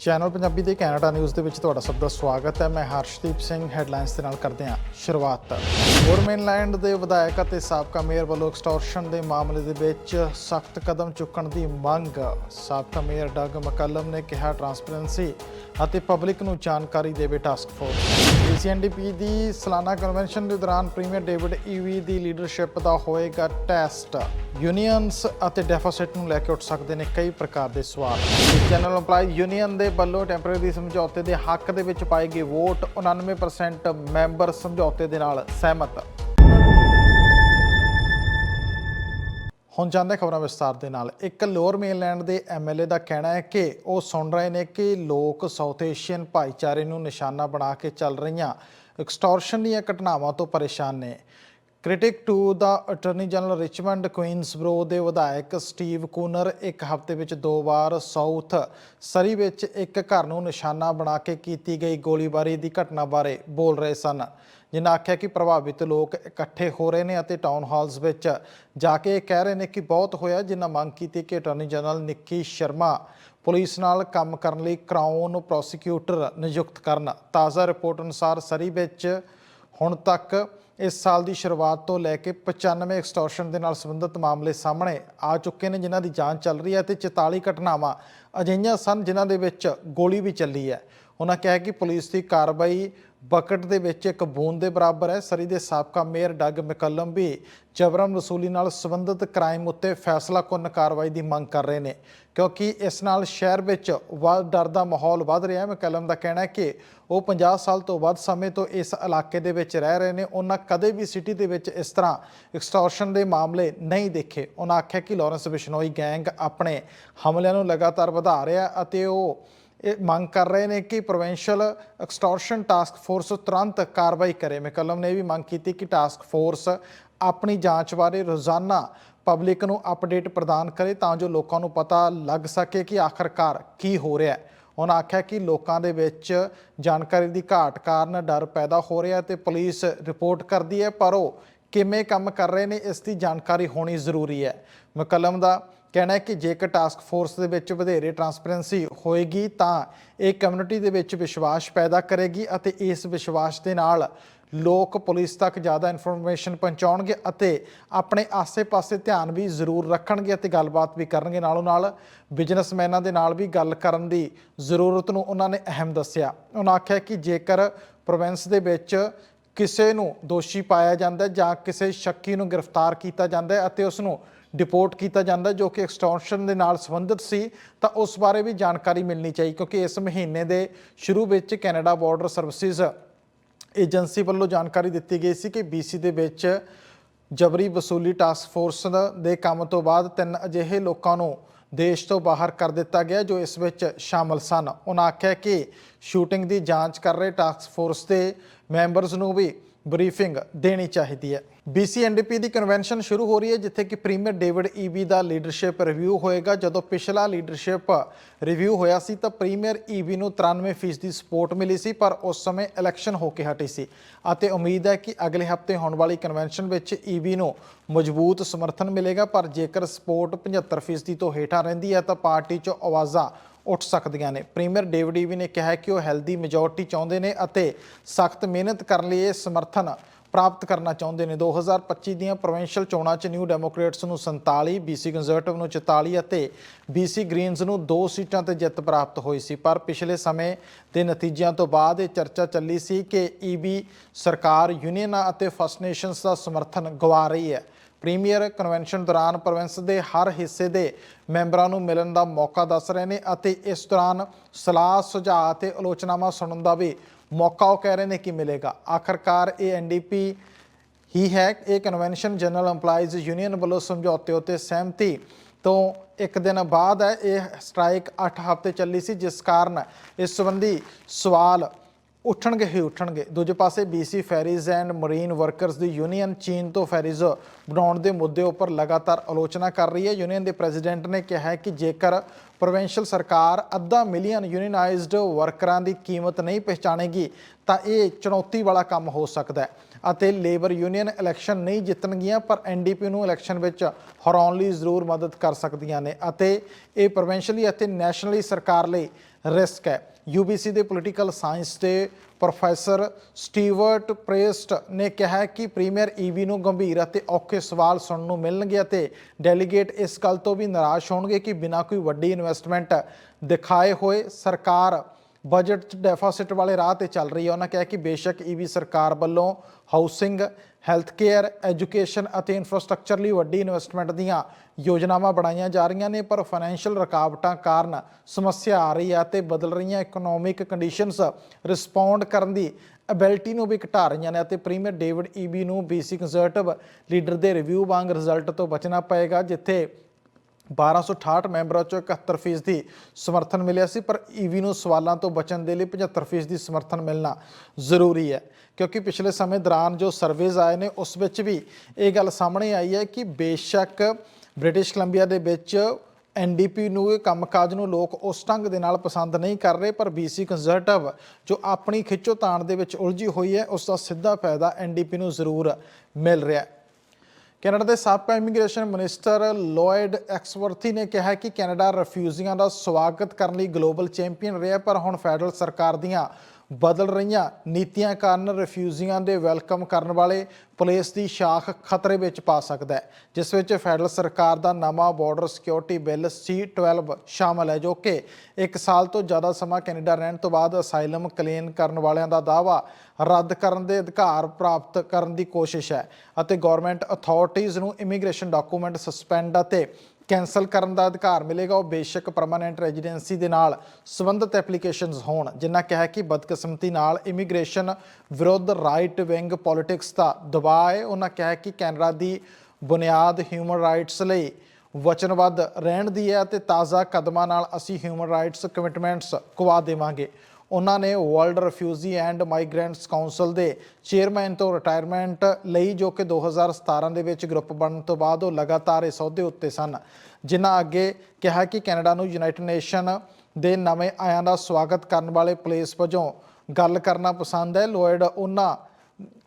Channel Punjabi ਦੇ Canada news ਦੇ ਵਿੱਚ ਤੁਹਾਡਾ ਸਭ ਦਾ ਸਵਾਗਤ ਹੈ। ਮੈਂ ਹਰਸ਼ਦੀਪ ਸਿੰਘ ਹੈਡਲਾਈਨਸ ਦੇ ਨਾਲ ਕਰਦੇ ਹਾਂ। ਸ਼ੁਰੂਆਤ। ਹੋਰ ਮੇਨਲੈਂਡ ਦੇ ਵਿਧਾਇਕ ਅਤੇ ਸਾਬਕਾ ਮੇਅਰ ਵੱਲੋਂ ਐਕਸਟੋਰਸ਼ਨ ਦੇ ਮਾਮਲੇ ਦੇ ਵਿੱਚ ਸਖਤ ਕਦਮ ਚੁੱਕਣ ਦੀ ਮੰਗ। ਸਾਬਕਾ ਮੇਅਰ ਡਗ ਮਕਲਮ ਨੇ ਕਿਹਾ ਟਰਾਂਸਪੇਰੈਂਸੀ ਅਤੇ ਪਬਲਿਕ ਨੂੰ ਜਾਣਕਾਰੀ ਦੇਵੇ ਟਾਸਕ ਫੋਰਸ ਏਸੀਐਨਡੀਪੀ ਦੀ ਸਾਲਾਨਾ ਕਨਵੈਨਸ਼ਨ ਦੇ ਦੌਰਾਨ ਪ੍ਰੀਮੀਅਰ ਡੇਵਿਡ ਈਵੀ ਦੀ ਲੀਡਰਸ਼ਿਪ ਦਾ ਹੋਏਗਾ ਟੈਸਟ ਯੂਨੀਅਨਸ ਅਤੇ ਡੈਫਿਸਿਟ ਨੂੰ ਲੈ ਕੇ ਉੱਠ ਸਕਦੇ ਨੇ ਕਈ ਪ੍ਰਕਾਰ ਦੇ ਸਵਾਲ। ਜਨਰਲ EMPLOYEES ਯੂਨੀਅਨ ਦੇ ਵੱਲੋਂ ਟੈਂਪਰੇਰੀ ਸਮਝੌਤੇ ਦੇ ਹੱਕ ਦੇ ਵਿੱਚ ਪਾਏ ਗਈ ਵੋਟ 99% ਮੈਂਬਰ ਸਮਝੌਤੇ ਦੇ ਨਾਲ ਸਹਿਮਤ। ਹੁਣ ਜਾਂਦੇ ਖਬਰਾਂ ਵਿਸਤਾਰ ਦੇ ਨਾਲ। ਇੱਕ ਲੋਅਰ ਮੇਨਲੈਂਡ ਦੇ ਐਮਐਲਏ ਦਾ ਕਹਿਣਾ ਹੈ ਕਿ ਉਹ ਸੁਣ ਰਹੇ ਨੇ ਕਿ ਲੋਕ ਸਾਊਥ ਏਸ਼ੀਅਨ ਭਾਈਚਾਰੇ ਨੂੰ ਨਿਸ਼ਾਨਾ ਬਣਾ ਕੇ ਚੱਲ ਰਹੀਆਂ ਐਕਸਟੋਰਸ਼ਨ ਦੀਆਂ ਘਟਨਾਵਾਂ ਤੋਂ ਪਰੇਸ਼ਾਨ ਨੇ। ਕ੍ਰਿਟਿਕ ਟੂ ਦਾ ਅਟਾਰਨੀ ਜਨਰਲ ਰਿਚਮੰਡ ਕੁਈਨਸਬਰੋ ਦੇ ਵਿਧਾਇਕ ਸਟੀਵ ਕੂਨਰ ਇੱਕ ਹਫ਼ਤੇ ਵਿੱਚ ਦੋ ਵਾਰ ਸਾਊਥ ਸਰੀ ਵਿੱਚ ਇੱਕ ਘਰ ਨੂੰ ਨਿਸ਼ਾਨਾ ਬਣਾ ਕੇ ਕੀਤੀ ਗਈ ਗੋਲੀਬਾਰੀ ਦੀ ਘਟਨਾ ਬਾਰੇ ਬੋਲ ਰਹੇ ਸਨ। ਜਿਨ੍ਹਾਂ ਆਖਿਆ ਕਿ ਪ੍ਰਭਾਵਿਤ ਲੋਕ ਇਕੱਠੇ ਹੋ ਰਹੇ ਨੇ ਅਤੇ ਟਾਊਨ ਹਾਲਸ ਵਿੱਚ ਜਾ ਕੇ ਇਹ ਕਹਿ ਰਹੇ ਨੇ ਕਿ ਬਹੁਤ ਹੋਇਆ। ਜਿਨ੍ਹਾਂ ਮੰਗ ਕੀਤੀ ਕਿ attorney general Niki Sharma police ਨਾਲ ਕੰਮ ਕਰਨ ਲਈ ਕਰਾਊਨ ਪ੍ਰੋਸੀਕਿਊਟਰ ਨਿਯੁਕਤ ਕਰਨ। ਤਾਜ਼ਾ ਰਿਪੋਰਟ ਅਨੁਸਾਰ ਸਰੀ ਵਿੱਚ ਹੁਣ ਤੱਕ ਇਸ ਸਾਲ ਦੀ ਸ਼ੁਰੂਆਤ ਤੋਂ ਲੈ ਕੇ 95 ਐਕਸਟੋਰਸ਼ਨ ਦੇ ਨਾਲ ਸੰਬੰਧਿਤ ਮਾਮਲੇ ਸਾਹਮਣੇ ਆ ਚੁੱਕੇ ਨੇ, ਜਿਨ੍ਹਾਂ ਦੀ ਜਾਂਚ ਚੱਲ ਰਹੀ ਹੈ ਤੇ 44 ਘਟਨਾਵਾਂ ਅਜਿਹੀਆਂ ਸਨ ਜਿਨ੍ਹਾਂ ਦੇ ਵਿੱਚ ਗੋਲੀ ਵੀ ਚੱਲੀ ਹੈ। ਉਹਨਾਂ ਕਿਹਾ ਕਿ ਪੁਲਿਸ ਦੀ ਕਾਰਵਾਈ ਬਕਟ ਦੇ ਵਿੱਚ ਇੱਕ ਬੂੰਦ ਦੇ ਬਰਾਬਰ ਹੈ। ਸਰੀ ਦੇ ਸਾਬਕਾ ਮੇਅਰ ਡੱਗ ਮੈਕਲਮ ਵੀ ਜਬਰਨ ਵਸੂਲੀ ਨਾਲ ਸੰਬੰਧਿਤ ਕ੍ਰਾਈਮ ਉੱਤੇ ਫੈਸਲਾ ਕੁੰਨ ਕਾਰਵਾਈ ਦੀ ਮੰਗ ਕਰ ਰਹੇ ਨੇ। ਕਿਉਂਕਿ ਇਸ ਨਾਲ ਸ਼ਹਿਰ ਵਿੱਚ ਵੱਧ ਡਰ ਦਾ ਮਾਹੌਲ ਵੱਧ ਰਿਹਾ ਹੈ। ਮੈਕਲਮ ਦਾ ਕਹਿਣਾ ਹੈ ਕਿ ਉਹ 50 ਸਾਲ ਤੋਂ ਵੱਧ ਸਮੇਂ ਤੋਂ ਇਸ ਇਲਾਕੇ ਦੇ ਵਿੱਚ ਰਹਿ ਰਹੇ ਨੇ। ਉਹਨਾਂ ਕਦੇ ਵੀ ਸਿਟੀ ਦੇ ਵਿੱਚ ਇਸ ਤਰ੍ਹਾਂ ਐਕਸਟੋਰਸ਼ਨ ਦੇ ਮਾਮਲੇ ਨਹੀਂ ਦੇਖੇ। ਉਹਨਾਂ ਆਖਿਆ ਕਿ ਲਾਰੈਂਸ ਬਿਸ਼ਨੋਈ ਗੈਂਗ ਆਪਣੇ ਹਮਲਿਆਂ ਨੂੰ ਲਗਾਤਾਰ ਵਧਾ ਰਿਹਾ ਅਤੇ ਉਹ ਇਹ ਮੰਗ ਕਰ ਰਹੇ ਨੇ ਕਿ ਪ੍ਰੋਵਿੰਸ਼ੀਅਲ ਐਕਸਟੋਰਸ਼ਨ ਟਾਸਕ ਫੋਰਸ ਤੁਰੰਤ ਕਾਰਵਾਈ ਕਰੇ। ਮੈਕਲਮ ਨੇ ਇਹ ਵੀ ਮੰਗ ਕੀਤੀ ਕਿ ਟਾਸਕ ਫੋਰਸ ਆਪਣੀ ਜਾਂਚ ਬਾਰੇ ਰੋਜ਼ਾਨਾ ਪਬਲਿਕ ਨੂੰ ਅਪਡੇਟ ਪ੍ਰਦਾਨ ਕਰੇ ਤਾਂ ਜੋ ਲੋਕਾਂ ਨੂੰ ਪਤਾ ਲੱਗ ਸਕੇ ਕਿ ਆਖਰਕਾਰ ਕੀ ਹੋ ਰਿਹਾ ਹੈ। ਉਹਨਾਂ ਆਖਿਆ ਕਿ ਲੋਕਾਂ ਦੇ ਵਿੱਚ ਜਾਣਕਾਰੀ ਦੀ ਘਾਟ ਕਾਰਨ ਡਰ ਪੈਦਾ ਹੋ ਰਿਹਾ ਤੇ ਪੁਲਿਸ ਰਿਪੋਰਟ ਕਰਦੀ ਹੈ, ਪਰ ਉਹ ਕਿਵੇਂ ਕੰਮ ਕਰ ਰਹੇ ਨੇ ਇਸ ਦੀ ਜਾਣਕਾਰੀ ਹੋਣੀ ਜ਼ਰੂਰੀ ਹੈ। ਮੁਕੱਲਮ ਦਾ ਕਹਿਣਾ ਹੈ ਕਿ ਜੇਕਰ ਟਾਸਕ ਫੋਰਸ ਦੇ ਵਿੱਚ ਵਧੇਰੇ ਟਰਾਂਸਪੇਰੈਂਸੀ ਹੋਏਗੀ, ਤਾਂ ਇਹ ਕਮਿਊਨਿਟੀ ਦੇ ਵਿੱਚ ਵਿਸ਼ਵਾਸ ਪੈਦਾ ਕਰੇਗੀ ਅਤੇ ਇਸ ਵਿਸ਼ਵਾਸ ਦੇ ਨਾਲ ਲੋਕ ਪੁਲਿਸ ਤੱਕ ਜ਼ਿਆਦਾ ਇਨਫੋਰਮੇਸ਼ਨ ਪਹੁੰਚਾਉਣਗੇ ਅਤੇ ਆਪਣੇ ਆਸੇ-ਪਾਸੇ ਧਿਆਨ ਵੀ ਜ਼ਰੂਰ ਰੱਖਣਗੇ ਅਤੇ ਗੱਲਬਾਤ ਵੀ ਕਰਨਗੇ। ਨਾਲੋਂ ਨਾਲ ਬਿਜ਼ਨਸਮੈਨਾਂ ਦੇ ਨਾਲ ਵੀ ਗੱਲ ਕਰਨ ਦੀ ਜ਼ਰੂਰਤ ਨੂੰ ਉਹਨਾਂ ਨੇ ਅਹਿਮ ਦੱਸਿਆ। ਉਹਨਾਂ ਆਖਿਆ ਕਿ ਜੇਕਰ ਪ੍ਰੋਵਿੰਸ ਦੇ ਵਿੱਚ ਕਿਸੇ ਨੂੰ ਦੋਸ਼ੀ ਪਾਇਆ ਜਾਂਦਾ ਜਾਂ ਕਿਸੇ ਸ਼ੱਕੀ ਨੂੰ ਗ੍ਰਿਫਤਾਰ ਕੀਤਾ ਜਾਂਦਾ ਹੈ ਅਤੇ ਉਸ ਨੂੰ ਡਿਪੋਰਟ ਕੀਤਾ ਜਾਂਦਾ ਜੋ ਕਿ ਐਕਸਟੋਰਸ਼ਨ ਦੇ ਨਾਲ ਸੰਬੰਧਿਤ ਸੀ, ਤਾਂ ਉਸ ਬਾਰੇ ਵੀ ਜਾਣਕਾਰੀ ਮਿਲਣੀ ਚਾਹੀਦੀ ਕਿਉਂਕਿ ਇਸ ਮਹੀਨੇ ਦੇ ਸ਼ੁਰੂ ਵਿੱਚ ਕੈਨੇਡਾ ਬਾਰਡਰ ਸਰਵਿਸਿਜ਼ ਏਜੰਸੀ ਵੱਲੋਂ ਜਾਣਕਾਰੀ ਦਿੱਤੀ ਗਈ ਸੀ ਕਿ BC ਦੇ ਵਿੱਚ ਜਬਰੀ ਵਸੂਲੀ ਟਾਸਕ ਫੋਰਸ ਦੇ ਕੰਮ ਤੋਂ ਬਾਅਦ ਤਿੰਨ ਅਜਿਹੇ ਲੋਕਾਂ ਨੂੰ ਦੇਸ਼ ਤੋਂ ਬਾਹਰ ਕਰ ਦਿੱਤਾ ਗਿਆ ਜੋ ਇਸ ਵਿੱਚ ਸ਼ਾਮਲ ਸਨ। ਉਹਨਾਂ ਆਖਿਆ ਕਿ ਸ਼ੂਟਿੰਗ ਦੀ ਜਾਂਚ ਕਰ ਰਹੇ ਟਾਸਕ ਫੋਰਸ ਦੇ ਮੈਂਬਰਸ ਨੂੰ ਵੀ ਬਰੀਫਿੰਗ ਦੇਣੀ ਚਾਹੀਦੀ ਹੈ। BCNDP ਦੀ ਕਨਵੈਨਸ਼ਨ ਸ਼ੁਰੂ ਹੋ ਰਹੀ ਹੈ, ਜਿੱਥੇ ਕਿ ਪ੍ਰੀਮੀਅਰ ਡੇਵਿਡ ਈਬੀ ਦਾ ਲੀਡਰਸ਼ਿਪ ਰਿਵਿਊ ਹੋਏਗਾ। ਜਦੋਂ ਪਿਛਲਾ ਲੀਡਰਸ਼ਿਪ ਰਿਵਿਊ ਹੋਇਆ ਸੀ, ਤਾਂ ਪ੍ਰੀਮੀਅਰ ਈਬੀ ਨੂੰ 93% ਦੀ ਸਪੋਰਟ ਮਿਲੀ ਸੀ, ਪਰ ਉਸ ਸਮੇਂ ਇਲੈਕਸ਼ਨ ਹੋ ਕੇ ਹਟੀ ਸੀ। ਅਤੇ ਉਮੀਦ ਹੈ ਕਿ ਅਗਲੇ ਹਫ਼ਤੇ ਹੋਣ ਵਾਲੀ ਕਨਵੈਨਸ਼ਨ ਵਿੱਚ ਈਬੀ ਨੂੰ ਮਜ਼ਬੂਤ ਸਮਰਥਨ ਮਿਲੇਗਾ, ਪਰ ਜੇਕਰ ਸਪੋਰਟ 75% ਤੋਂ ਹੇਠਾਂ ਰਹਿੰਦੀ ਹੈ, ਤਾਂ ਪਾਰਟੀ 'ਚੋਂ ਆਵਾਜ਼ਾਂ ਉੱਠ ਸਕਦੀਆਂ ਨੇ। ਪ੍ਰੀਮੀਅਰ ਡੇਵਿਡ ਈਵੀ ਨੇ ਕਿਹਾ ਕਿ ਉਹ ਹੈਲਦੀ ਮੈਜੋਰਟੀ ਚਾਹੁੰਦੇ ਨੇ ਅਤੇ ਸਖਤ ਮਿਹਨਤ ਕਰਨ ਲਈ ਇਹ ਸਮਰਥਨ ਪ੍ਰਾਪਤ ਕਰਨਾ ਚਾਹੁੰਦੇ ਨੇ। 2025 ਦੀਆਂ ਪ੍ਰੋਵਿੰਸ਼ੀਅਲ ਚੋਣਾਂ 'ਚ ਨਿਊ ਡੈਮੋਕ੍ਰੇਟਸ ਨੂੰ 47 BC ਕੰਜ਼ਰਵੇਟਿਵ ਨੂੰ 44 ਅਤੇ BC ਗ੍ਰੀਨਸ ਨੂੰ 2 ਸੀਟਾਂ ਤੇ ਜਿੱਤ ਪ੍ਰਾਪਤ ਹੋਈ ਸੀ। ਪਰ ਪਿਛਲੇ ਸਮੇਂ ਦੇ ਨਤੀਜਿਆਂ ਤੋਂ ਬਾਅਦ ਇਹ ਚਰਚਾ ਚੱਲੀ ਸੀ ਕਿ EB ਸਰਕਾਰ ਯੂਨੀਅਨਾਂ ਅਤੇ ਫਸਟ ਨੇਸ਼ਨਸ ਦਾ ਸਮਰਥਨ ਗਵਾ ਰਹੀ ਹੈ। ਪ੍ਰੀਮੀਅਰ ਕਨਵੈਨਸ਼ਨ ਦੌਰਾਨ ਪ੍ਰੋਵਿੰਸ ਦੇ ਹਰ ਹਿੱਸੇ ਦੇ ਮੈਂਬਰਾਂ ਨੂੰ ਮਿਲਣ ਦਾ ਮੌਕਾ ਦੱਸ ਰਹੇ ਨੇ ਅਤੇ ਇਸ ਦੌਰਾਨ ਸਲਾਹ ਸੁਝਾਅ ਅਤੇ ਆਲੋਚਨਾਵਾਂ ਸੁਣਨ ਦਾ ਵੀ ਮੌਕਾ ਉਹ ਕਹਿ ਰਹੇ ਨੇ ਕਿ ਮਿਲੇਗਾ। ਆਖਰਕਾਰ ਇਹ ਐਨਡੀਪੀ ਹੀ ਹੈ, ਇਹ ਕਨਵੈਨਸ਼ਨ ਜਨਰਲ EMPLOYEES ਯੂਨੀਅਨ ਵੱਲੋਂ ਸਮਝੌਤੇ ਉਤੇ ਸਹਿਮਤੀ ਤੋਂ ਇੱਕ ਦਿਨ ਬਾਅਦ ਹੈ ਇਹ ਸਟ੍ਰਾਈਕ 8 ਹਫ਼ਤੇ ਚੱਲੀ ਸੀ, ਜਿਸ ਕਾਰਨ ਇਸ ਸੰਬੰਧੀ ਸਵਾਲ ਉੱਠਣਗੇ ਹੀ ਉੱਠਣਗੇ। ਦੂਜੇ ਪਾਸੇ BC ferries and marine workers the union ਚੀਨ ਤੋਂ ਫੈਰੀਜ਼ ਬਣਾਉਣ ਦੇ ਮੁੱਦੇ ਉੱਪਰ ਲਗਾਤਾਰ ਆਲੋਚਨਾ ਕਰ ਰਹੀ ਹੈ। ਯੂਨੀਅਨ ਦੇ ਪ੍ਰੈਜ਼ੀਡੈਂਟ ਨੇ ਕਿਹਾ ਹੈ ਕਿ ਜੇਕਰ ਪ੍ਰੋਵਿੰਸ਼ੀਅਲ ਸਰਕਾਰ ਅੱਧਾ ਮਿਲੀਅਨ ਯੂਨੀਅਨਾਈਜ਼ਡ ਵਰਕਰਾਂ ਦੀ ਕੀਮਤ ਨਹੀਂ ਪਹਿਚਾਣੇਗੀ, ਤਾਂ ਇਹ ਚੁਣੌਤੀ ਵਾਲਾ ਕੰਮ ਹੋ ਸਕਦਾ ਹੈ ਅਤੇ ਲੇਬਰ ਯੂਨੀਅਨ ਇਲੈਕਸ਼ਨ ਨਹੀਂ ਜਿੱਤਣਗੀਆਂ, ਪਰ ਐਨਡੀਪੀ ਨੂੰ ਇਲੈਕਸ਼ਨ ਵਿੱਚ ਹਰਾਉਣ ਲਈ ਜ਼ਰੂਰ ਮਦਦ ਕਰ ਸਕਦੀਆਂ ਨੇ ਅਤੇ ਇਹ ਪ੍ਰੋਵਿੰਸ਼ੀਅਲੀ ਅਤੇ ਨੈਸ਼ਨਲੀ ਸਰਕਾਰ ਲਈ ਰਿਸਕ ਹੈ। UBC ਦੇ ਪੋਲੀਟੀਕਲ ਸਾਇੰਸ ਦੇ ਪ੍ਰੋਫੈਸਰ ਸਟੀਵਰਟ ਪ੍ਰੇਸਟ ਨੇ ਕਿਹਾ ਕਿ ਪ੍ਰੀਮੀਅਰ ਈਵੀ ਨੂੰ ਗੰਭੀਰ ਅਤੇ ਔਖੇ ਸਵਾਲ ਸੁਣਨ ਨੂੰ ਮਿਲਣਗੇ ਅਤੇ ਡੈਲੀਗੇਟ ਇਸ ਗੱਲ ਤੋਂ ਵੀ ਨਿਰਾਸ਼ ਹੋਣਗੇ ਕਿ ਬਿਨਾਂ ਕੋਈ ਵੱਡੀ ਇਨਵੈਸਟਮੈਂਟ ਦਿਖਾਏ ਹੋਏ ਸਰਕਾਰ ਬਜਟ 'ਚ ਡੈਫਿਸਿਟ ਵਾਲੇ ਰਾਹ ਤੇ ਚੱਲ ਰਹੀ ਹੈ। ਉਹਨਾਂ ਕਿਹਾ ਕਿ ਬੇਸ਼ੱਕ ਈਵੀ ਸਰਕਾਰ ਵੱਲੋਂ ਹਾਊਸਿੰਗ ਹੈਲਥ ਕੇਅਰ ਐਜੂਕੇਸ਼ਨ ਅਤੇ ਇਨਫਰਾਸਟ੍ਰਕਚਰ ਲਈ ਵੱਡੀ ਇਨਵੈਸਟਮੈਂਟ ਦੀਆਂ ਯੋਜਨਾਵਾਂ ਬਣਾਈਆਂ ਜਾ ਰਹੀਆਂ ਨੇ, ਪਰ ਫਾਈਨੈਂਸ਼ੀਅਲ ਰੁਕਾਵਟਾਂ ਕਾਰਨ ਸਮੱਸਿਆ ਆ ਰਹੀ ਹੈ ਤੇ ਬਦਲ ਰਹੀਆਂ ਇਕਨੋਮਿਕ ਕੰਡੀਸ਼ਨਸ ਰਿਸਪੌਂਡ ਕਰਨ ਦੀ ਐਬਿਲਿਟੀ ਨੂੰ ਵੀ ਘਟਾ ਰਹੀਆਂ ਨੇ ਅਤੇ ਪ੍ਰੀਮੀਅਰ ਡੇਵਿਡ ਈਬੀ ਨੂੰ ਬੀਸੀ ਕੰਜ਼ਰਵੇਟਿਵ ਲੀਡਰ ਦੇ ਰਿਵਿਊ ਵਾਂਗ ਰਿਜ਼ਲਟ ਤੋਂ ਬਚਣਾ ਪਏਗਾ, ਜਿੱਥੇ 1268 ਮੈਂਬਰਾਂ ਚੋਂ 71 ਫੀਸਦੀ ਸਮਰਥਨ ਮਿਲਿਆ ਸੀ, ਪਰ ਈਵੀ ਨੂੰ ਸਵਾਲਾਂ ਤੋਂ ਬਚਣ ਦੇ ਲਈ 75 ਫੀਸਦੀ ਸਮਰਥਨ ਮਿਲਣਾ ਜ਼ਰੂਰੀ ਹੈ। ਕਿਉਂਕਿ ਪਿਛਲੇ ਸਮੇਂ ਦੌਰਾਨ ਜੋ ਸਰਵੇਜ਼ ਆਏ ਨੇ, ਉਸ ਵਿੱਚ ਵੀ ਇਹ ਗੱਲ ਸਾਹਮਣੇ ਆਈ ਹੈ ਕਿ ਬੇਸ਼ੱਕ ਬ੍ਰਿਟਿਸ਼ ਕੋਲੰਬੀਆ ਦੇ ਵਿੱਚ ਐਨਡੀਪੀ ਨੂੰ ਇਹ ਕੰਮਕਾਜ ਨੂੰ ਲੋਕ ਉਸ ਢੰਗ ਦੇ ਨਾਲ ਪਸੰਦ ਨਹੀਂ ਕਰ ਰਹੇ, ਪਰ ਬੀਸੀ ਕੰਜ਼ਰਵੇਟਿਵ ਜੋ ਆਪਣੀ ਖਿੱਚੋਤਾਣ ਦੇ ਵਿੱਚ ਉਲਝੀ ਹੋਈ ਹੈ, ਉਸ ਦਾ ਸਿੱਧਾ ਫਾਇਦਾ ਐਨਡੀਪੀ ਨੂੰ ਜ਼ਰੂਰ ਮਿਲ ਰਿਹਾ ਹੈ। ਕੈਨੇਡਾ ਦੇ ਸਾਬਕਾ ਇਮੀਗ੍ਰੇਸ਼ਨ ਮਿਨਿਸਟਰ ਲੋਇਡ ਐਕਸਵਰਥੀ ਨੇ ਕਿਹਾ ਕਿ ਕੈਨੇਡਾ ਰਿਫਿਊਜ਼ੀਆਂ ਦਾ ਸਵਾਗਤ ਕਰਨ ਲਈ ਗਲੋਬਲ ਚੈਂਪੀਅਨ ਰਿਹਾ ਪਰ ਹੁਣ ਫੈਡਰਲ ਸਰਕਾਰ ਦੀਆਂ ਬਦਲ ਰਹੀਆਂ ਨੀਤੀਆਂ ਕਾਰਨ ਰਿਫਿਊਜ਼ੀਆਂ ਦੇ ਵੈਲਕਮ ਕਰਨ ਵਾਲੇ ਪੁਲਿਸ ਦੀ ਸ਼ਾਖ ਖਤਰੇ ਵਿੱਚ ਪਾ ਸਕਦਾ ਹੈ, ਜਿਸ ਵਿੱਚ ਫੈਡਰਲ ਸਰਕਾਰ ਦਾ ਨਵਾਂ ਬਾਰਡਰ ਸਿਕਿਉਰਿਟੀ ਬਿੱਲ C12 ਸ਼ਾਮਲ ਹੈ, ਜੋ ਕਿ ਇੱਕ ਸਾਲ ਤੋਂ ਜ਼ਿਆਦਾ ਸਮਾਂ ਕੈਨੇਡਾ ਰਹਿਣ ਤੋਂ ਬਾਅਦ ਅਸਾਈਲਮ ਕਲੇਮ ਕਰਨ ਵਾਲਿਆਂ ਦਾ ਦਾਅਵਾ ਰੱਦ ਕਰਨ ਦੇ ਅਧਿਕਾਰ ਪ੍ਰਾਪਤ ਕਰਨ ਦੀ ਕੋਸ਼ਿਸ਼ ਹੈ ਅਤੇ ਗਵਰਨਮੈਂਟ ਅਥਾਰਟੀਜ਼ ਨੂੰ ਇਮੀਗ੍ਰੇਸ਼ਨ ਡਾਕੂਮੈਂਟ ਸਸਪੈਂਡ ਅਤੇ ਕੈਨਸਲ ਕਰਨ ਦਾ ਅਧਿਕਾਰ ਮਿਲੇਗਾ, ਉਹ ਬੇਸ਼ੱਕ ਪਰਮਾਨੈਂਟ ਰੈਜ਼ੀਡੈਂਸੀ ਦੇ ਨਾਲ ਸੰਬੰਧਿਤ ਐਪਲੀਕੇਸ਼ਨਸ ਹੋਣ। ਜਿਨ੍ਹਾਂ ਕਿਹਾ ਕਿ ਬਦਕਿਸਮਤੀ ਨਾਲ ਇਮੀਗ੍ਰੇਸ਼ਨ ਵਿਰੁੱਧ ਰਾਈਟ ਵਿੰਗ ਪੋਲਿਟਿਕਸ ਦਾ ਦਬਾਅ ਹੈ। ਉਹਨਾਂ ਕਿਹਾ ਕਿ ਕੈਨੇਡਾ ਦੀ ਬੁਨਿਆਦ ਹਿਊਮਨ ਰਾਈਟਸ ਲਈ ਵਚਨਬੱਧ ਰਹਿਣ ਦੀ ਹੈ ਅਤੇ ਤਾਜ਼ਾ ਕਦਮਾਂ ਨਾਲ ਅਸੀਂ ਹਿਊਮਨ ਰਾਈਟਸ ਕਮਿਟਮੈਂਟਸ ਗਵਾ ਦੇਵਾਂਗੇ। ਉਹਨਾਂ ਨੇ world refugee and migrants council ਦੇ ਚੇਅਰਮੈਨ ਤੋਂ ਰਿਟਾਇਰਮੈਂਟ ਲਈ, ਜੋ ਕਿ 2017 ਦੇ ਵਿੱਚ ਗਰੁੱਪ ਬਣਨ ਤੋਂ ਬਾਅਦ ਉਹ ਲਗਾਤਾਰ ਇਸ ਅਹੁਦੇ ਉੱਤੇ ਸਨ। ਜਿਨ੍ਹਾਂ ਅੱਗੇ ਕਿਹਾ ਕਿ ਕੈਨੇਡਾ ਨੂੰ ਯੂਨਾਈਟਿਡ ਨੇਸ਼ਨ ਦੇ ਨਵੇਂ ਆਇਆਂ ਦਾ ਸਵਾਗਤ ਕਰਨ ਵਾਲੇ ਪਲੇਸ ਵਜੋਂ ਗੱਲ ਕਰਨਾ ਪਸੰਦ ਹੈ। ਲੋਇਡ ਉਹਨਾਂ,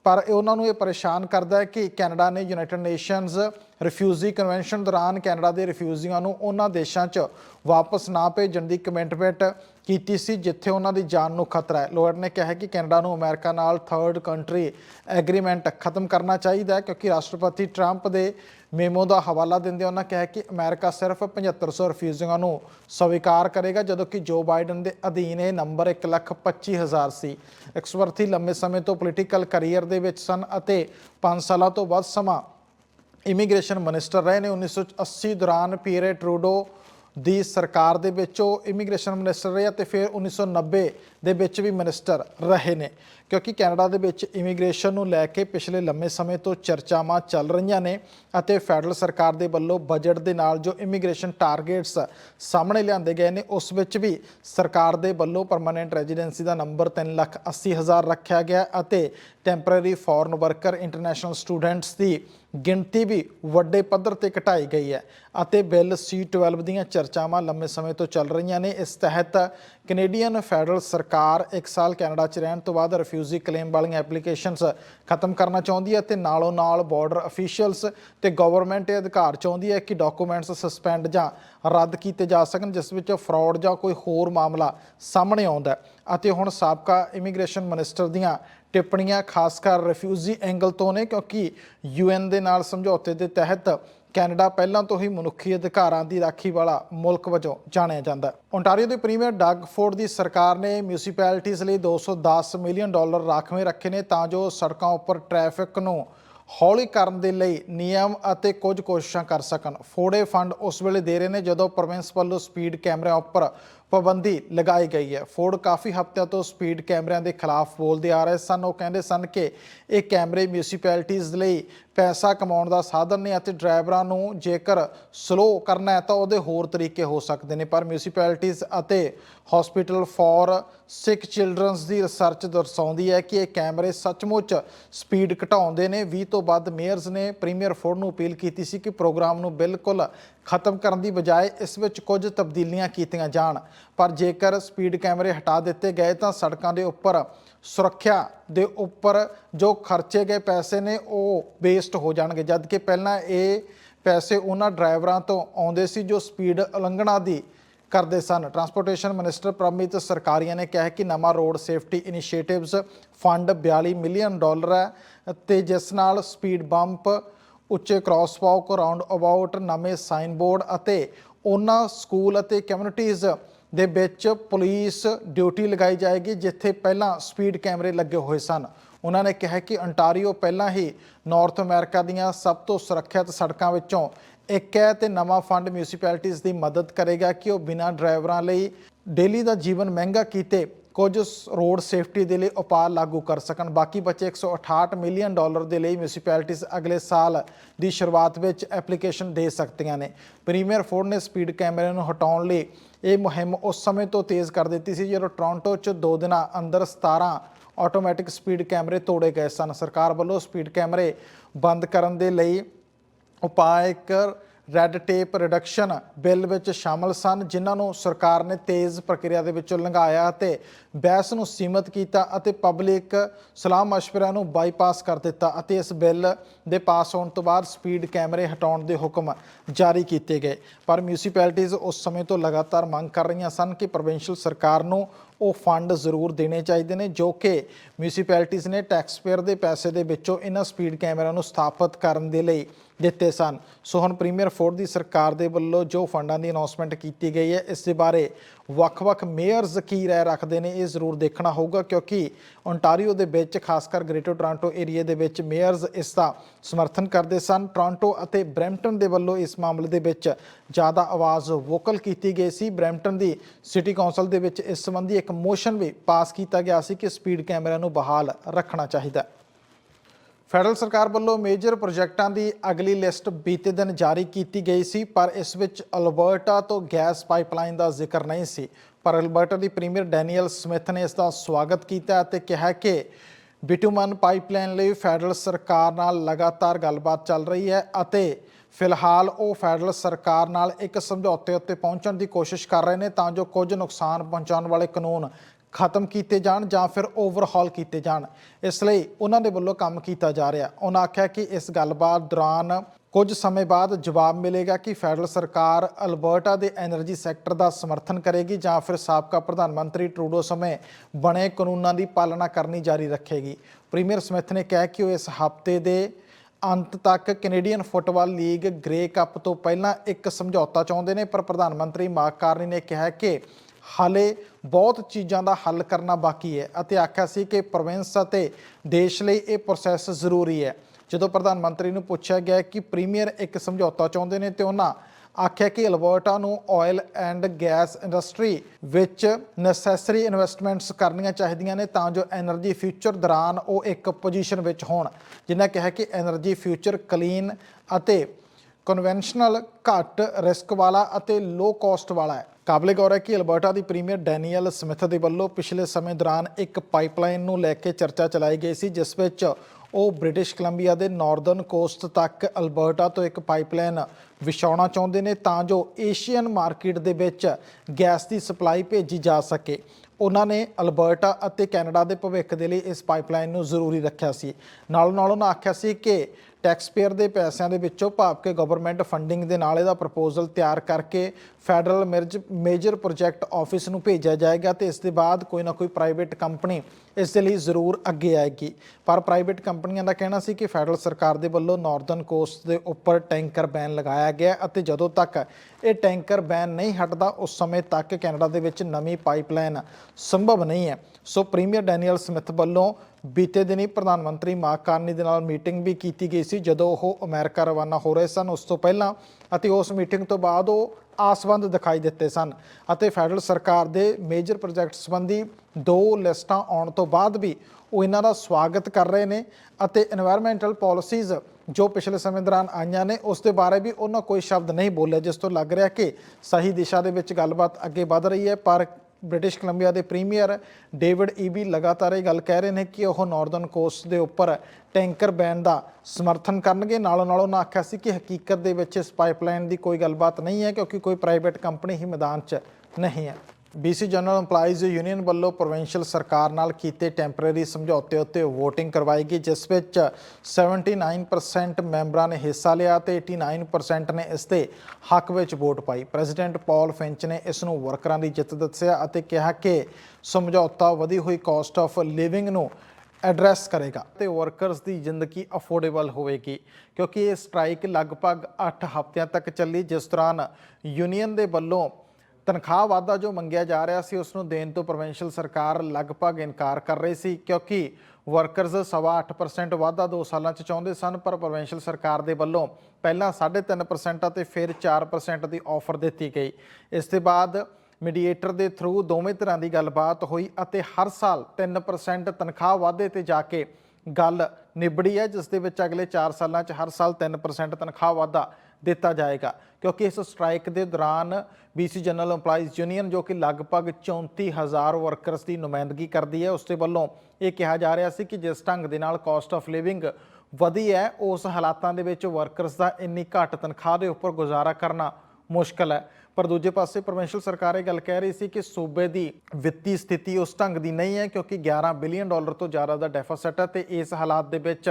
ਪਰ ਉਹਨਾਂ ਨੂੰ ਇਹ ਪਰੇਸ਼ਾਨ ਕਰਦਾ ਹੈ ਕਿ ਕੈਨੇਡਾ ਨੇ ਯੂਨਾਈਟਿਡ ਨੇਸ਼ਨਸ ਰਿਫਿਊਜੀ ਕਨਵੈਨਸ਼ਨ ਦੌਰਾਨ ਕੈਨੇਡਾ ਦੇ ਰਿਫਿਊਜੀਆਂ ਨੂੰ ਉਹਨਾਂ ਦੇਸ਼ਾਂ 'ਚ ਵਾਪਸ ਨਾ ਭੇਜਣ ਦੀ ਕਮਿਟਮੈਂਟ ਕੀਤੀ ਸੀ, ਜਿੱਥੇ ਉਹਨਾਂ ਦੀ ਜਾਨ ਨੂੰ ਖਤਰਾ ਹੈ। ਲੋਅਰ ਨੇ ਕਿਹਾ ਕਿ ਕੈਨੇਡਾ ਨੂੰ ਅਮਰੀਕਾ ਨਾਲ ਥਰਡ ਕੰਟਰੀ ਐਗਰੀਮੈਂਟ ਖਤਮ ਕਰਨਾ ਚਾਹੀਦਾ ਹੈ, ਕਿਉਂਕਿ ਰਾਸ਼ਟਰਪਤੀ ਟਰੰਪ ਦੇ ਮੇਮੋ ਦਾ ਹਵਾਲਾ ਦਿੰਦੇ ਉਹਨਾਂ ਕਿਹਾ ਕਿ ਅਮਰੀਕਾ ਸਿਰਫ 7500 ਰਿਫਿਊਜੀਆਂ ਨੂੰ ਸਵੀਕਾਰ ਕਰੇਗਾ, ਜਦੋਂ ਕਿ ਜੋ ਬਾਈਡਨ ਦੇ ਅਧੀਨ ਇਹ ਨੰਬਰ 125000 ਸੀ। ਐਕਸਵਰਥੀ ਲੰਮੇ ਸਮੇਂ ਤੋਂ ਪੋਲੀਟੀਕਲ ਕੈਰੀਅਰ ਦੇ ਵਿੱਚ ਸਨ ਅਤੇ 5 ਸਾਲਾਂ ਤੋਂ ਵੱਧ ਸਮਾਂ ਇਮੀਗ੍ਰੇਸ਼ਨ ਮਿਨਿਸਟਰ ਰਹੇ ਨੇ। 1980 ਦੌਰਾਨ ਪੀਰੇ ਟਰੂਡੋ ਦੀ ਸਰਕਾਰ ਦੇ ਵਿੱਚ ਉਹ ਇਮੀਗ੍ਰੇਸ਼ਨ ਮਿਨਿਸਟਰ ਰਹੇ ਅਤੇ ਫਿਰ 1990 ਦੇ ਵਿੱਚ ਵੀ ਮਿਨਿਸਟਰ ਰਹੇ ਨੇ। ਕਿਉਂਕਿ ਕੈਨੇਡਾ ਦੇ ਵਿੱਚ ਇਮੀਗ੍ਰੇਸ਼ਨ ਨੂੰ ਲੈ ਕੇ ਪਿਛਲੇ ਲੰਮੇ ਸਮੇਂ ਤੋਂ ਚਰਚਾਵਾਂ ਚੱਲ ਰਹੀਆਂ ਨੇ ਅਤੇ ਫੈਡਰਲ ਸਰਕਾਰ ਦੇ ਵੱਲੋਂ ਬਜਟ ਦੇ ਨਾਲ ਜੋ ਇਮੀਗ੍ਰੇਸ਼ਨ ਟਾਰਗੇਟਸ ਸਾਹਮਣੇ ਲਿਆਂਦੇ ਗਏ ਨੇ, ਉਸ ਵਿੱਚ ਵੀ ਸਰਕਾਰ ਦੇ ਵੱਲੋਂ ਪਰਮਾਨੈਂਟ ਰੈਜ਼ੀਡੈਂਸੀ ਦਾ ਨੰਬਰ 380000 ਰੱਖਿਆ ਗਿਆ ਅਤੇ temporary foreign worker international students ਦੀ ਗਿਣਤੀ ਵੀ ਵੱਡੇ ਪੱਧਰ ਤੇ ਘਟਾਈ ਗਈ ਹੈ ਅਤੇ ਬਿੱਲ C12 ਦੀਆਂ ਚਰਚਾਵਾਂ ਲੰਮੇ ਸਮੇਂ ਤੋਂ ਚੱਲ ਰਹੀਆਂ ਨੇ। ਇਸ ਤਹਿਤ ਕੈਨੇਡੀਅਨ ਫੈਡਰਲ ਸਰਕਾਰ 1 ਸਾਲ ਕੈਨੇਡਾ 'ਚ ਰਹਿਣ ਤੋਂ ਬਾਅਦ ਰਿਫਿਊਜੀ ਕਲੇਮ ਵਾਲੀਆਂ ਐਪਲੀਕੇਸ਼ਨਸ ਖਤਮ ਕਰਨਾ ਚਾਹੁੰਦੀ ਹੈ ਤੇ ਨਾਲੋਂ ਨਾਲ ਬਾਰਡਰ ਅਫੀਸ਼ੀਅਲਸ ਤੇ ਗਵਰਨਮੈਂਟ ਇਹ ਅਧਿਕਾਰ ਚਾਹੁੰਦੀ ਹੈ ਕਿ ਡਾਕੂਮੈਂਟਸ ਸਸਪੈਂਡ ਜਾਂ ਰੱਦ ਕੀਤੇ ਜਾ ਸਕਣ, ਜਿਸ ਵਿੱਚ ਫਰਾਡ ਜਾਂ ਕੋਈ ਹੋਰ ਮਾਮਲਾ ਸਾਹਮਣੇ ਆਉਂਦਾ ਅਤੇ ਹੁਣ ਸਾਬਕਾ ਇਮੀਗ੍ਰੇਸ਼ਨ ਮਿਨਿਸਟਰ ਦੀਆਂ ਟਿੱਪਣੀਆਂ ਖਾਸ ਕਰ ਰਿਫਿਊਜੀ ਐਂਗਲ ਤੋਂ ਨੇ, ਕਿਉਂਕਿ ਯੂਐਨ ਦੇ ਨਾਲ ਸਮਝੌਤੇ ਦੇ ਤਹਿਤ ਕੈਨੇਡਾ ਪਹਿਲਾਂ ਤੋਂ ਹੀ ਮਨੁੱਖੀ ਅਧਿਕਾਰਾਂ ਦੀ ਰਾਖੀ ਵਾਲਾ ਮੁਲਕ ਵਜੋਂ ਜਾਣਿਆ ਜਾਂਦਾ ਹੈ। ਓਨਟਾਰੀਓ ਦੇ ਪ੍ਰੀਮੀਅਰ ਡਗ ਫੋਰਡ ਦੀ ਸਰਕਾਰ ਨੇ ਮਿਊਨਿਸਪੈਲਿਟੀਜ਼ ਲਈ 210 ਮਿਲੀਅਨ ਡਾਲਰ ਰਾਖਵੇਂ ਰੱਖੇ ਨੇ ਤਾਂ ਜੋ ਸੜਕਾਂ ਉੱਪਰ ਟ੍ਰੈਫਿਕ ਨੂੰ ਹੌਲੀ ਕਰਨ ਦੇ ਲਈ ਨਿਯਮ ਅਤੇ ਕੁਝ ਕੋਸ਼ਿਸ਼ਾਂ ਕਰ ਸਕਣ। ਫੋੜੇ ਫੰਡ ਉਸ ਵੇਲੇ ਦੇ ਰਹੇ ਨੇ ਜਦੋਂ ਪ੍ਰੋਵਿੰਸ ਵੱਲੋਂ ਸਪੀਡ ਕੈਮਰਿਆਂ ਉੱਪਰ ਪਾਬੰਦੀ ਲਗਾਈ ਗਈ ਹੈ। ਫੋਰਡ ਕਾਫੀ ਹਫ਼ਤਿਆਂ ਤੋਂ ਸਪੀਡ ਕੈਮਰਿਆਂ ਦੇ ਖਿਲਾਫ ਬੋਲਦੇ ਆ ਰਹੇ ਸਨ। ਉਹ ਕਹਿੰਦੇ ਸਨ ਕਿ ਇਹ ਕੈਮਰੇ ਮਿਊਨਿਸਪੈਲਿਟੀਜ਼ ਲਈ ਪੈਸਾ ਕਮਾਉਣ ਦਾ ਸਾਧਨ ਨੇ ਅਤੇ ਡਰਾਈਵਰਾਂ ਨੂੰ ਜੇਕਰ ਸਲੋ ਕਰਨਾ ਹੈ ਤਾਂ ਉਹਦੇ ਹੋਰ ਤਰੀਕੇ ਹੋ ਸਕਦੇ ਨੇ। ਪਰ ਮਿਊਨਿਸਪੈਲਿਟੀਜ਼ ਅਤੇ ਹਸਪੀਟਲ ਫਾਰ ਸਿਕ ਚਿਲਡਰਨਸ ਦੀ ਰਿਸਰਚ ਦਰਸਾਉਂਦੀ ਹੈ ਕਿ ਇਹ ਕੈਮਰੇ ਸੱਚਮੁੱਚ ਸਪੀਡ ਘਟਾਉਂਦੇ ਨੇ। 20 ਤੋਂ ਵੱਧ ਮੇਅਰਸ ਨੇ ਪ੍ਰੀਮੀਅਰ ਫੋਰਡ ਨੂੰ ਅਪੀਲ ਕੀਤੀ ਸੀ ਕਿ ਪ੍ਰੋਗਰਾਮ ਨੂੰ ਬਿਲਕੁਲ ਖਤਮ ਕਰਨ ਦੀ ਬਜਾਏ ਇਸ ਵਿੱਚ ਕੁਝ ਤਬਦੀਲੀਆਂ ਕੀਤੀਆਂ ਜਾਣ। ਪਰ ਜੇਕਰ ਸਪੀਡ ਕੈਮਰੇ ਹਟਾ ਦਿੱਤੇ ਗਏ ਤਾਂ ਸੜਕਾਂ ਦੇ ਉੱਪਰ ਸੁਰੱਖਿਆ ਦੇ ਉੱਪਰ ਜੋ ਖਰਚੇ ਗਏ ਪੈਸੇ ਨੇ ਉਹ ਵੇਸਟ ਹੋ ਜਾਣਗੇ। ਜਦ ਕਿ ਪਹਿਲਾਂ ਇਹ ਪੈਸੇ ਉਹਨਾਂ ਡਰਾਈਵਰਾਂ ਤੋਂ ਆਉਂਦੇ ਸੀ ਜੋ ਸਪੀਡ ਉਲੰਘਣਾ ਦੀ ਕਰਦੇ ਸਨ। ਟਰਾਂਸਪੋਰਟੇਸ਼ਨ ਮਿਨਿਸਟਰ ਪ੍ਰਮਿਤ ਸਰਕਾਰੀਆ ਨੇ ਕਿਹਾ ਕਿ ਨਵਾਂ road safety initiatives fund 42 million dollar ਹੈ ਤੇ ਜਿਸ ਨਾਲ ਸਪੀਡ ਬੰਪ ਉੱਚੇ ਕ੍ਰਾਸਵਾਕ ਰਾਉਂਡ ਅਬਾਊਟ ਨਵੇਂ ਸਾਈਨ ਬੋਰਡ ਅਤੇ ਉਹਨਾਂ ਸਕੂਲ ਅਤੇ ਕਮਿਊਨਿਟੀਜ਼ ਦੇ ਵਿੱਚ ਪੁਲਿਸ ਡਿਊਟੀ ਲਗਾਈ ਜਾਏਗੀ, ਜਿੱਥੇ ਪਹਿਲਾਂ ਸਪੀਡ ਕੈਮਰੇ ਲੱਗੇ ਹੋਏ ਸਨ। ਉਹਨਾਂ ਨੇ ਕਿਹਾ ਕਿ ਅੰਟਾਰੀਓ ਪਹਿਲਾਂ ਹੀ ਨਾਰਥ ਅਮਰੀਕਾ ਦੀਆਂ ਸਭ ਤੋਂ ਸੁਰੱਖਿਅਤ ਸੜਕਾਂ ਵਿੱਚੋਂ ਇੱਕ ਹੈ ਤੇ ਨਵਾਂ ਫੰਡ ਮਿਊਨਿਸਪੈਲਿਟੀਜ਼ ਦੀ ਮਦਦ ਕਰੇਗਾ ਕਿ ਉਹ ਬਿਨਾਂ ਡਰਾਈਵਰਾਂ ਲਈ ਡੇਲੀ ਦਾ ਜੀਵਨ ਮਹਿੰਗਾ ਕੀਤੇ ਕੁਝ ਸ- ਰੋਡ ਸੇਫਟੀ ਦੇ ਲਈ ਉਪਾਅ ਲਾਗੂ ਕਰ ਸਕਣ। ਬਾਕੀ ਬਚੇ 168 ਮਿਲੀਅਨ ਡਾਲਰ ਦੇ ਲਈ ਮਿਊਨਿਸਪੈਲਿਟੀਜ਼ ਅਗਲੇ ਸਾਲ ਦੀ ਸ਼ੁਰੂਆਤ ਵਿੱਚ ਐਪਲੀਕੇਸ਼ਨ ਦੇ ਸਕਦੀਆਂ ਨੇ। ਪ੍ਰੀਮੀਅਰ ਫੋਰਡ ਨੇ ਸਪੀਡ ਕੈਮਰੇ ਨੂੰ ਹਟਾਉਣ ਲਈ ਇਹ ਮੁਹਿੰਮ ਉਸ ਸਮੇਂ ਤੋਂ ਤੇਜ਼ ਕਰ ਦਿੱਤੀ ਸੀ ਜਦੋਂ ਟੋਰਾਂਟੋ 'ਚ ਦੋ ਦਿਨਾਂ ਅੰਦਰ 17 ਆਟੋਮੈਟਿਕ ਸਪੀਡ ਕੈਮਰੇ ਤੋੜੇ ਗਏ ਸਨ। ਸਰਕਾਰ ਵੱਲੋਂ ਸਪੀਡ ਕੈਮਰੇ ਬੰਦ ਕਰਨ ਦੇ ਲਈ ਉਪਾਅ ਕਰ ਰੈੱਡ ਟੇਪ ਰਿਡਕਸ਼ਨ ਬਿੱਲ ਵਿੱਚ ਸ਼ਾਮਲ ਸਨ, ਜਿਨ੍ਹਾਂ ਨੂੰ ਸਰਕਾਰ ਨੇ ਤੇਜ਼ ਪ੍ਰਕਿਰਿਆ ਦੇ ਵਿੱਚੋਂ ਲੰਘਾਇਆ ਅਤੇ ਬਹਿਸ ਨੂੰ ਸੀਮਤ ਕੀਤਾ ਅਤੇ ਪਬਲਿਕ ਸਲਾਹ ਮਸ਼ਵਰਿਆਂ ਨੂੰ ਬਾਈਪਾਸ ਕਰ ਦਿੱਤਾ ਅਤੇ ਇਸ ਬਿੱਲ ਦੇ ਪਾਸ ਹੋਣ ਤੋਂ ਬਾਅਦ ਸਪੀਡ ਕੈਮਰੇ ਹਟਾਉਣ ਦੇ ਹੁਕਮ ਜਾਰੀ ਕੀਤੇ ਗਏ। ਪਰ ਮਿਊਨਿਸਪੈਲਿਟੀਜ਼ ਉਸ ਸਮੇਂ ਤੋਂ ਲਗਾਤਾਰ ਮੰਗ ਕਰ ਰਹੀਆਂ ਸਨ ਕਿ ਪ੍ਰੋਵਿੰਸ਼ੀਅਲ ਸਰਕਾਰ ਨੂੰ ਉਹ ਫੰਡ ਜ਼ਰੂਰ ਦੇਣੇ ਚਾਹੀਦੇ ਨੇ, ਜੋ ਕਿ ਮਿਊਨਿਸਪੈਲਿਟੀਜ਼ ਨੇ ਟੈਕਸਪੇਅਰ ਦੇ ਪੈਸੇ ਦੇ ਵਿੱਚੋਂ ਇਹਨਾਂ ਸਪੀਡ ਕੈਮਰਿਆਂ ਨੂੰ ਸਥਾਪਿਤ ਕਰਨ ਦੇ ਲਈ ਦਿੱਤੇ ਸਨ। ਸੋ ਹੁਣ ਪ੍ਰੀਮੀਅਰ ਫੋਰਡ ਦੀ ਸਰਕਾਰ ਦੇ ਵੱਲੋਂ ਜੋ ਫੰਡਾਂ ਦੀ ਅਨਾਉਂਸਮੈਂਟ ਕੀਤੀ ਗਈ ਹੈ, ਇਸ ਦੇ ਬਾਰੇ ਵੱਖ-ਵੱਖ ਮੇਅਰਜ਼ ਕੀ ਰਾਏ ਰੱਖਦੇ ਨੇ, ਇਹ ਜ਼ਰੂਰ ਦੇਖਣਾ ਹੋਊਗਾ ਕਿਉਂਕਿ ਓਨਟਾਰੀਓ ਦੇ ਵਿੱਚ ਖਾਸ ਕਰ ਗ੍ਰੇਟਰ ਟੋਰਾਂਟੋ ਏਰੀਆ ਦੇ ਵਿੱਚ ਮੇਅਰਜ਼ ਇਸ ਦਾ ਸਮਰਥਨ ਕਰਦੇ ਸਨ। ਟੋਰਾਂਟੋ ਅਤੇ ਬਰੈਂਪਟਨ ਦੇ ਵੱਲੋਂ ਇਸ ਮਾਮਲੇ ਦੇ ਵਿੱਚ ਜ਼ਿਆਦਾ ਆਵਾਜ਼ ਵੋਕਲ ਕੀਤੀ ਗਈ ਸੀ। ਬਰੈਂਪਟਨ ਦੀ ਸਿਟੀ ਕੌਂਸਲ ਦੇ ਵਿੱਚ ਇਸ ਸੰਬੰਧੀ ਇੱਕ ਮੋਸ਼ਨ ਵੀ ਪਾਸ ਕੀਤਾ ਗਿਆ ਸੀ ਕਿ ਸਪੀਡ ਕੈਮਰਿਆਂ ਨੂੰ ਬਹਾਲ ਰੱਖਣਾ ਚਾਹੀਦਾ ਹੈ। ਫੈਡਰਲ ਸਰਕਾਰ ਵੱਲੋਂ ਮੇਜਰ ਪ੍ਰੋਜੈਕਟਾਂ ਦੀ ਅਗਲੀ ਲਿਸਟ ਬੀਤੇ ਦਿਨ ਜਾਰੀ ਕੀਤੀ ਗਈ ਸੀ, ਪਰ ਇਸ ਵਿੱਚ ਅਲਬਰਟਾ ਤੋਂ ਗੈਸ ਪਾਈਪਲਾਈਨ ਦਾ ਜ਼ਿਕਰ ਨਹੀਂ ਸੀ। ਪਰ ਅਲਬਰਟਾ ਦੀ ਪ੍ਰੀਮੀਅਰ ਡੈਨੀਅਲ ਸਮਿਥ ਨੇ ਇਸ ਦਾ ਸਵਾਗਤ ਕੀਤਾ ਅਤੇ ਕਿਹਾ ਕਿ ਬਿਟੂਮਨ ਪਾਈਪਲਾਈਨ ਲਈ ਫੈਡਰਲ ਸਰਕਾਰ ਨਾਲ ਲਗਾਤਾਰ ਗੱਲਬਾਤ ਚੱਲ ਰਹੀ ਹੈ ਅਤੇ ਫਿਲਹਾਲ ਉਹ ਫੈਡਰਲ ਸਰਕਾਰ ਨਾਲ ਇੱਕ ਸਮਝੌਤੇ ਉੱਤੇ ਪਹੁੰਚਣ ਦੀ ਕੋਸ਼ਿਸ਼ ਕਰ ਰਹੇ ਨੇ ਤਾਂ ਜੋ ਕੁਝ ਨੁਕਸਾਨ ਪਹੁੰਚਾਉਣ ਵਾਲੇ ਕਾਨੂੰਨ ਖਤਮ ਕੀਤੇ ਜਾਣ ਜਾਂ ਫਿਰ ਓਵਰਹਾਲ ਕੀਤੇ ਜਾਣ। ਇਸ ਲਈ ਉਹਨਾਂ ਦੇ ਵੱਲੋਂ ਕੰਮ ਕੀਤਾ ਜਾ ਰਿਹਾ। ਉਹਨਾਂ ਆਖਿਆ ਕਿ ਇਸ ਗੱਲਬਾਤ ਦੌਰਾਨ ਕੁਝ ਸਮੇਂ ਬਾਅਦ ਜਵਾਬ ਮਿਲੇਗਾ ਕਿ ਫੈਡਰਲ ਸਰਕਾਰ ਅਲਬਰਟਾ ਦੇ એનર્ਜੀ ਸੈਕਟਰ ਦਾ ਸਮਰਥਨ ਕਰੇਗੀ ਜਾਂ ਫਿਰ ਸਾਬਕਾ ਪ੍ਰਧਾਨ ਮੰਤਰੀ ਟਰੂਡੋ ਸਮੇਂ ਬਣੇ ਕਾਨੂੰਨਾਂ ਦੀ ਪਾਲਣਾ ਕਰਨੀ ਜਾਰੀ ਰੱਖੇਗੀ। ਪ੍ਰੀਮੀਅਰ ਸਮਿਥ ਨੇ ਕਿਹਾ ਕਿ ਉਹ ਇਸ ਹਫ਼ਤੇ ਦੇ ਅੰਤ ਤੱਕ Canadian football league Grey Cup ਤੋਂ ਪਹਿਲਾਂ ਇੱਕ ਸਮਝੌਤਾ ਚਾਹੁੰਦੇ ਨੇ, ਪਰ ਪ੍ਰਧਾਨ ਮੰਤਰੀ ਮਾਰਕ ਕਾਰਨੀ ਨੇ ਕਿਹਾ ਕਿ ਹਾਲੇ ਬਹੁਤ ਚੀਜ਼ਾਂ ਦਾ ਹੱਲ ਕਰਨਾ ਬਾਕੀ ਹੈ ਅਤੇ ਆਖਿਆ ਸੀ ਕਿ ਪ੍ਰੋਵਿੰਸ ਅਤੇ ਦੇਸ਼ ਲਈ ਇਹ ਪ੍ਰੋਸੈਸ ਜ਼ਰੂਰੀ ਹੈ। ਜਦੋਂ ਪ੍ਰਧਾਨ ਮੰਤਰੀ ਨੂੰ ਪੁੱਛਿਆ ਗਿਆ ਕਿ ਪ੍ਰੀਮੀਅਰ ਇੱਕ ਸਮਝੌਤਾ ਚਾਹੁੰਦੇ ਨੇ ਤੇ ਉਹਨਾਂ ਆਖਿਆ ਕਿ ਅਲਬਰਟਾ ਨੂੰ ਆਇਲ ਐਂਡ ਗੈਸ ਇੰਡਸਟਰੀ ਵਿੱਚ ਨੈਸੈਸਰੀ ਇਨਵੈਸਟਮੈਂਟਸ ਕਰਨੀਆਂ ਚਾਹੀਦੀਆਂ ਨੇ ਤਾਂ ਜੋ એનર્ਜੀ ਫਿਊਚਰ ਦੌਰਾਨ ਉਹ ਇੱਕ ਪੋਜੀਸ਼ਨ ਵਿੱਚ ਹੋਣ। ਜਿਨ੍ਹਾਂ ਕਿਹਾ ਕਿ એનર્ਜੀ ਫਿਊਚਰ ਕਲੀਨ ਅਤੇ ਕਨਵੈਨਸ਼ਨਲ ਘੱਟ ਰਿਸਕ ਵਾਲਾ ਅਤੇ ਲੋ ਕਾਸਟ ਵਾਲਾ ਹੈ। ਕਾਬਲੇ ਗੌਰ ਹੈ ਕਿ ਅਲਬਰਟਾ ਦੀ ਪ੍ਰੀਮੀਅਰ ਡੈਨੀਅਲ ਸਮਿਥ ਦੇ ਵੱਲੋਂ ਪਿਛਲੇ ਸਮੇਂ ਦੌਰਾਨ ਇੱਕ ਪਾਈਪਲਾਈਨ ਨੂੰ ਲੈ ਕੇ ਚਰਚਾ ਚਲਾਈ ਗਈ ਸੀ, ਜਿਸ ਵਿੱਚ ਉਹ ਬ੍ਰਿਟਿਸ਼ ਕੋਲੰਬੀਆ ਦੇ ਨਾਰਦਰਨ ਕੋਸਟ ਤੱਕ ਅਲਬਰਟਾ ਤੋਂ ਇੱਕ ਪਾਈਪਲਾਈਨ ਵਿਛਾਉਣਾ ਚਾਹੁੰਦੇ ਨੇ ਤਾਂ ਜੋ ਏਸ਼ੀਅਨ ਮਾਰਕੀਟ ਦੇ ਵਿੱਚ ਗੈਸ ਦੀ ਸਪਲਾਈ ਭੇਜੀ ਜਾ ਸਕੇ। ਉਹਨਾਂ ਨੇ ਅਲਬਰਟਾ ਅਤੇ ਕੈਨੇਡਾ ਦੇ ਭਵਿੱਖ ਦੇ ਲਈ ਇਸ ਪਾਈਪਲਾਈਨ ਨੂੰ ਜ਼ਰੂਰੀ ਰੱਖਿਆ ਸੀ। ਨਾਲ ਨਾਲ ਉਹਨਾਂ ਆਖਿਆ ਸੀ ਕਿ ਟੈਕਸਪੇਅਰ ਦੇ ਪੈਸਿਆਂ ਦੇ ਵਿੱਚੋਂ ਭਾਵ ਕੇ ਗਵਰਨਮੈਂਟ ਫੰਡਿੰਗ ਦੇ ਨਾਲ ਇਹਦਾ ਪ੍ਰਪੋਜ਼ਲ ਤਿਆਰ ਕਰਕੇ ਫੈਡਰਲ ਮੇਜਰ ਪ੍ਰੋਜੈਕਟ ਆਫਿਸ ਨੂੰ ਭੇਜਿਆ ਜਾਏਗਾ ਤੇ ਇਸ ਦੇ ਬਾਅਦ ਕੋਈ ਨਾ ਕੋਈ ਪ੍ਰਾਈਵੇਟ ਕੰਪਨੀ ਇਸ ਦੇ ਲਈ ਜ਼ਰੂਰ ਅੱਗੇ ਆਏਗੀ। ਪਰ ਪ੍ਰਾਈਵੇਟ ਕੰਪਨੀਆਂ ਦਾ ਕਹਿਣਾ ਸੀ ਕਿ ਫੈਡਰਲ ਸਰਕਾਰ ਦੇ ਵੱਲੋਂ ਨਾਰਦਰਨ ਕੋਸਟ ਦੇ ਉੱਪਰ ਟੈਂਕਰ ਬੈਨ ਲਗਾਇਆ ਗਿਆ ਅਤੇ ਜਦੋਂ ਤੱਕ ਇਹ ਟੈਂਕਰ ਬੈਨ ਨਹੀਂ ਹਟਦਾ, ਉਸ ਸਮੇਂ ਤੱਕ ਕੈਨੇਡਾ ਦੇ ਵਿੱਚ ਨਵੀਂ ਪਾਈਪਲਾਈਨ ਸੰਭਵ ਨਹੀਂ ਹੈ। ਸੋ ਪ੍ਰੀਮੀਅਰ ਡੈਨੀਅਲ ਸਮਿਥ ਵੱਲੋਂ ਬੀਤੇ ਦਿਨੀ ਪ੍ਰਧਾਨ ਮੰਤਰੀ ਮਾਰਕ ਕਾਰਨੀ ਦੇ ਨਾਲ ਮੀਟਿੰਗ ਵੀ ਕੀਤੀ ਗਈ ਸੀ, ਜਦੋਂ ਉਹ ਅਮਰੀਕਾ ਰਵਾਨਾ ਹੋ ਰਹੇ ਸਨ। ਉਸ ਤੋਂ ਪਹਿਲਾਂ ਅਤੇ ਉਸ ਮੀਟਿੰਗ ਤੋਂ ਬਾਅਦ ਉਹ ਆਸਵੰਦ ਦਿਖਾਈ ਦਿੱਤੇ ਸਨ ਅਤੇ ਫੈਡਰਲ ਸਰਕਾਰ ਦੇ ਮੇਜਰ ਪ੍ਰੋਜੈਕਟ ਸੰਬੰਧੀ ਦੋ ਲਿਸਟਾਂ ਆਉਣ ਤੋਂ ਬਾਅਦ ਵੀ ਉਹ ਇਹਨਾਂ ਦਾ ਸਵਾਗਤ ਕਰ ਰਹੇ ਨੇ ਅਤੇ এনवायरमेंटल ਪਾਲਿਸੀਜ਼ ਜੋ ਪਿਛਲੇ ਸਮੇਂ ਦੌਰਾਨ ਆਈਆਂ ਨੇ ਉਸ ਦੇ ਬਾਰੇ ਵੀ ਉਹਨਾਂ ਕੋਈ ਸ਼ਬਦ ਨਹੀਂ ਬੋਲਿਆ, ਜਿਸ ਤੋਂ ਲੱਗ ਰਿਹਾ ਕਿ ਸਹੀ ਦਿਸ਼ਾ ਦੇ ਵਿੱਚ ਗੱਲਬਾਤ ਅੱਗੇ ਵਧ ਰਹੀ ਹੈ, ਪਰ ਬ੍ਰਿਟਿਸ਼ ਕੋਲੰਬੀਆ ਦੇ ਪ੍ਰੀਮੀਅਰ ਡੇਵਿਡ ਈਬੀ ਲਗਾਤਾਰ ਇਹ ਗੱਲ ਕਹਿ ਰਹੇ ਨੇ ਕਿ ਉਹ ਨਾਰਦਰਨ ਕੋਸਟ ਦੇ ਉੱਪਰ ਟੈਂਕਰ ਬੈਨ ਦਾ ਸਮਰਥਨ ਕਰਨਗੇ। ਨਾਲੋਂ ਨਾਲ ਉਹਨਾਂ ਆਖਿਆ ਸੀ ਕਿ ਹਕੀਕਤ ਦੇ ਵਿੱਚ ਇਸ ਪਾਈਪਲਾਈਨ ਦੀ ਕੋਈ ਗੱਲਬਾਤ ਨਹੀਂ ਹੈ, ਕਿਉਂਕਿ ਕੋਈ ਪ੍ਰਾਈਵੇਟ ਕੰਪਨੀ ਹੀ ਮੈਦਾਨ 'ਚ ਨਹੀਂ ਹੈ। BC ਜਨਰਲ EMPLOYEES ਯੂਨੀਅਨ ਵੱਲੋਂ ਪ੍ਰੋਵਿੰਸ਼ੀਅਲ ਸਰਕਾਰ ਨਾਲ ਕੀਤੇ ਟੈਂਪਰੇਰੀ ਸਮਝੌਤੇ ਉੱਤੇ VOTING ਕਰਵਾਈ ਗਈ ਜਿਸ ਵਿੱਚ 79% ਮੈਂਬਰਾਂ ਨੇ ਹਿੱਸਾ ਲਿਆ ਤੇ 89% ਨੇ ਇਸ ਦੇ ਹੱਕ ਵਿੱਚ ਵੋਟ ਪਾਈ। ਪ੍ਰੈਜ਼ੀਡੈਂਟ ਪਾਲ ਫਿੰਚ ਨੇ ਇਸ ਨੂੰ ਵਰਕਰਾਂ ਦੀ ਜਿੱਤ ਦੱਸਿਆ ਅਤੇ ਕਿਹਾ ਕਿ ਸਮਝੌਤਾ ਵਧੀ ਹੋਈ ਕਾਸਟ ਆਫ ਲਿਵਿੰਗ ਨੂੰ ਐਡਰੈਸ ਕਰੇਗਾ ਤੇ ਵਰਕਰਸ ਦੀ ਜ਼ਿੰਦਗੀ ਅਫੋਰਡੇਬਲ ਹੋਵੇਗੀ, ਕਿਉਂਕਿ ਇਹ ਸਟ੍ਰਾਈਕ ਲਗਭਗ 8 ਹਫ਼ਤਿਆਂ ਤੱਕ ਚੱਲੀ, ਜਿਸ ਦੌਰਾਨ ਯੂਨੀਅਨ ਦੇ ਵੱਲੋਂ ਤਨਖਾਹ ਵਾਧਾ ਜੋ ਮੰਗਿਆ ਜਾ ਰਿਹਾ ਸੀ, ਉਸ ਨੂੰ ਦੇਣ ਤੋਂ ਪ੍ਰੋਵਿੰਸ਼ੀਅਲ ਸਰਕਾਰ ਲਗਭਗ ਇਨਕਾਰ ਕਰ ਰਹੀ ਸੀ, ਕਿਉਂਕਿ ਵਰਕਰਜ਼ ਸਵਾ 8% ਵਾਧਾ 2 ਸਾਲਾਂ 'ਚ ਚਾਹੁੰਦੇ ਸਨ, ਪਰ ਪ੍ਰੋਵਿੰਸ਼ੀਅਲ ਸਰਕਾਰ ਦੇ ਵੱਲੋਂ ਪਹਿਲਾਂ 3.5% ਅਤੇ ਫਿਰ 4% ਦੀ ਆਫਰ ਦਿੱਤੀ ਗਈ। ਇਸ ਤੋਂ ਬਾਅਦ ਮੀਡੀਏਟਰ ਦੇ ਥਰੂ ਦੋਵੇਂ ਤਰ੍ਹਾਂ ਦੀ ਗੱਲਬਾਤ ਹੋਈ ਅਤੇ ਹਰ ਸਾਲ 3% ਤਨਖਾਹ ਵਾਧੇ ਤੇ ਜਾ ਕੇ ਗੱਲ ਨਿਬੜੀ ਹੈ, ਜਿਸ ਦੇ ਵਿੱਚ ਅਗਲੇ 4 ਸਾਲਾਂ 'ਚ ਹਰ ਸਾਲ 3% ਤਨਖਾਹ ਵਾਧਾ ਦਿੱਤਾ ਜਾਏਗਾ। ਕਿਉਂਕਿ ਇਸ ਸਟ੍ਰਾਈਕ ਦੇ ਦੌਰਾਨ BC ਜਨਰਲ EMPLOYEES ਯੂਨੀਅਨ ਜੋ ਕਿ ਲਗਭਗ 34000 ਵਰਕਰਸ ਦੀ ਨੁਮਾਇੰਦਗੀ ਕਰਦੀ ਹੈ, ਉਸ ਦੇ ਵੱਲੋਂ ਇਹ ਕਿਹਾ ਜਾ ਰਿਹਾ ਸੀ ਕਿ ਜਿਸ ਢੰਗ ਦੇ ਨਾਲ ਕਾਸਟ ਆਫ ਲਿਵਿੰਗ ਵਧੀ ਹੈ, ਉਸ ਹਾਲਾਤਾਂ ਦੇ ਵਿੱਚ ਵਰਕਰਸ ਦਾ ਇੰਨੀ ਘੱਟ ਤਨਖਾਹ ਦੇ ਉੱਪਰ ਗੁਜ਼ਾਰਾ ਕਰਨਾ ਮੁਸ਼ਕਲ ਹੈ। ਪਰ ਦੂਜੇ ਪਾਸੇ ਪ੍ਰੋਵਿੰਸ਼ੀਅਲ ਸਰਕਾਰ ਇਹ ਗੱਲ ਕਹਿ ਰਹੀ ਸੀ ਕਿ ਸੂਬੇ ਦੀ ਵਿੱਤੀ ਸਥਿਤੀ ਉਸ ਢੰਗ ਦੀ ਨਹੀਂ ਹੈ ਕਿਉਂਕਿ 11 ਬਿਲੀਅਨ ਡਾਲਰ ਤੋਂ ਜ਼ਿਆਦਾ ਦਾ ਡੈਫਿਸਿਟ ਹੈ ਤੇ ਇਸ ਹਾਲਾਤ ਦੇ ਵਿੱਚ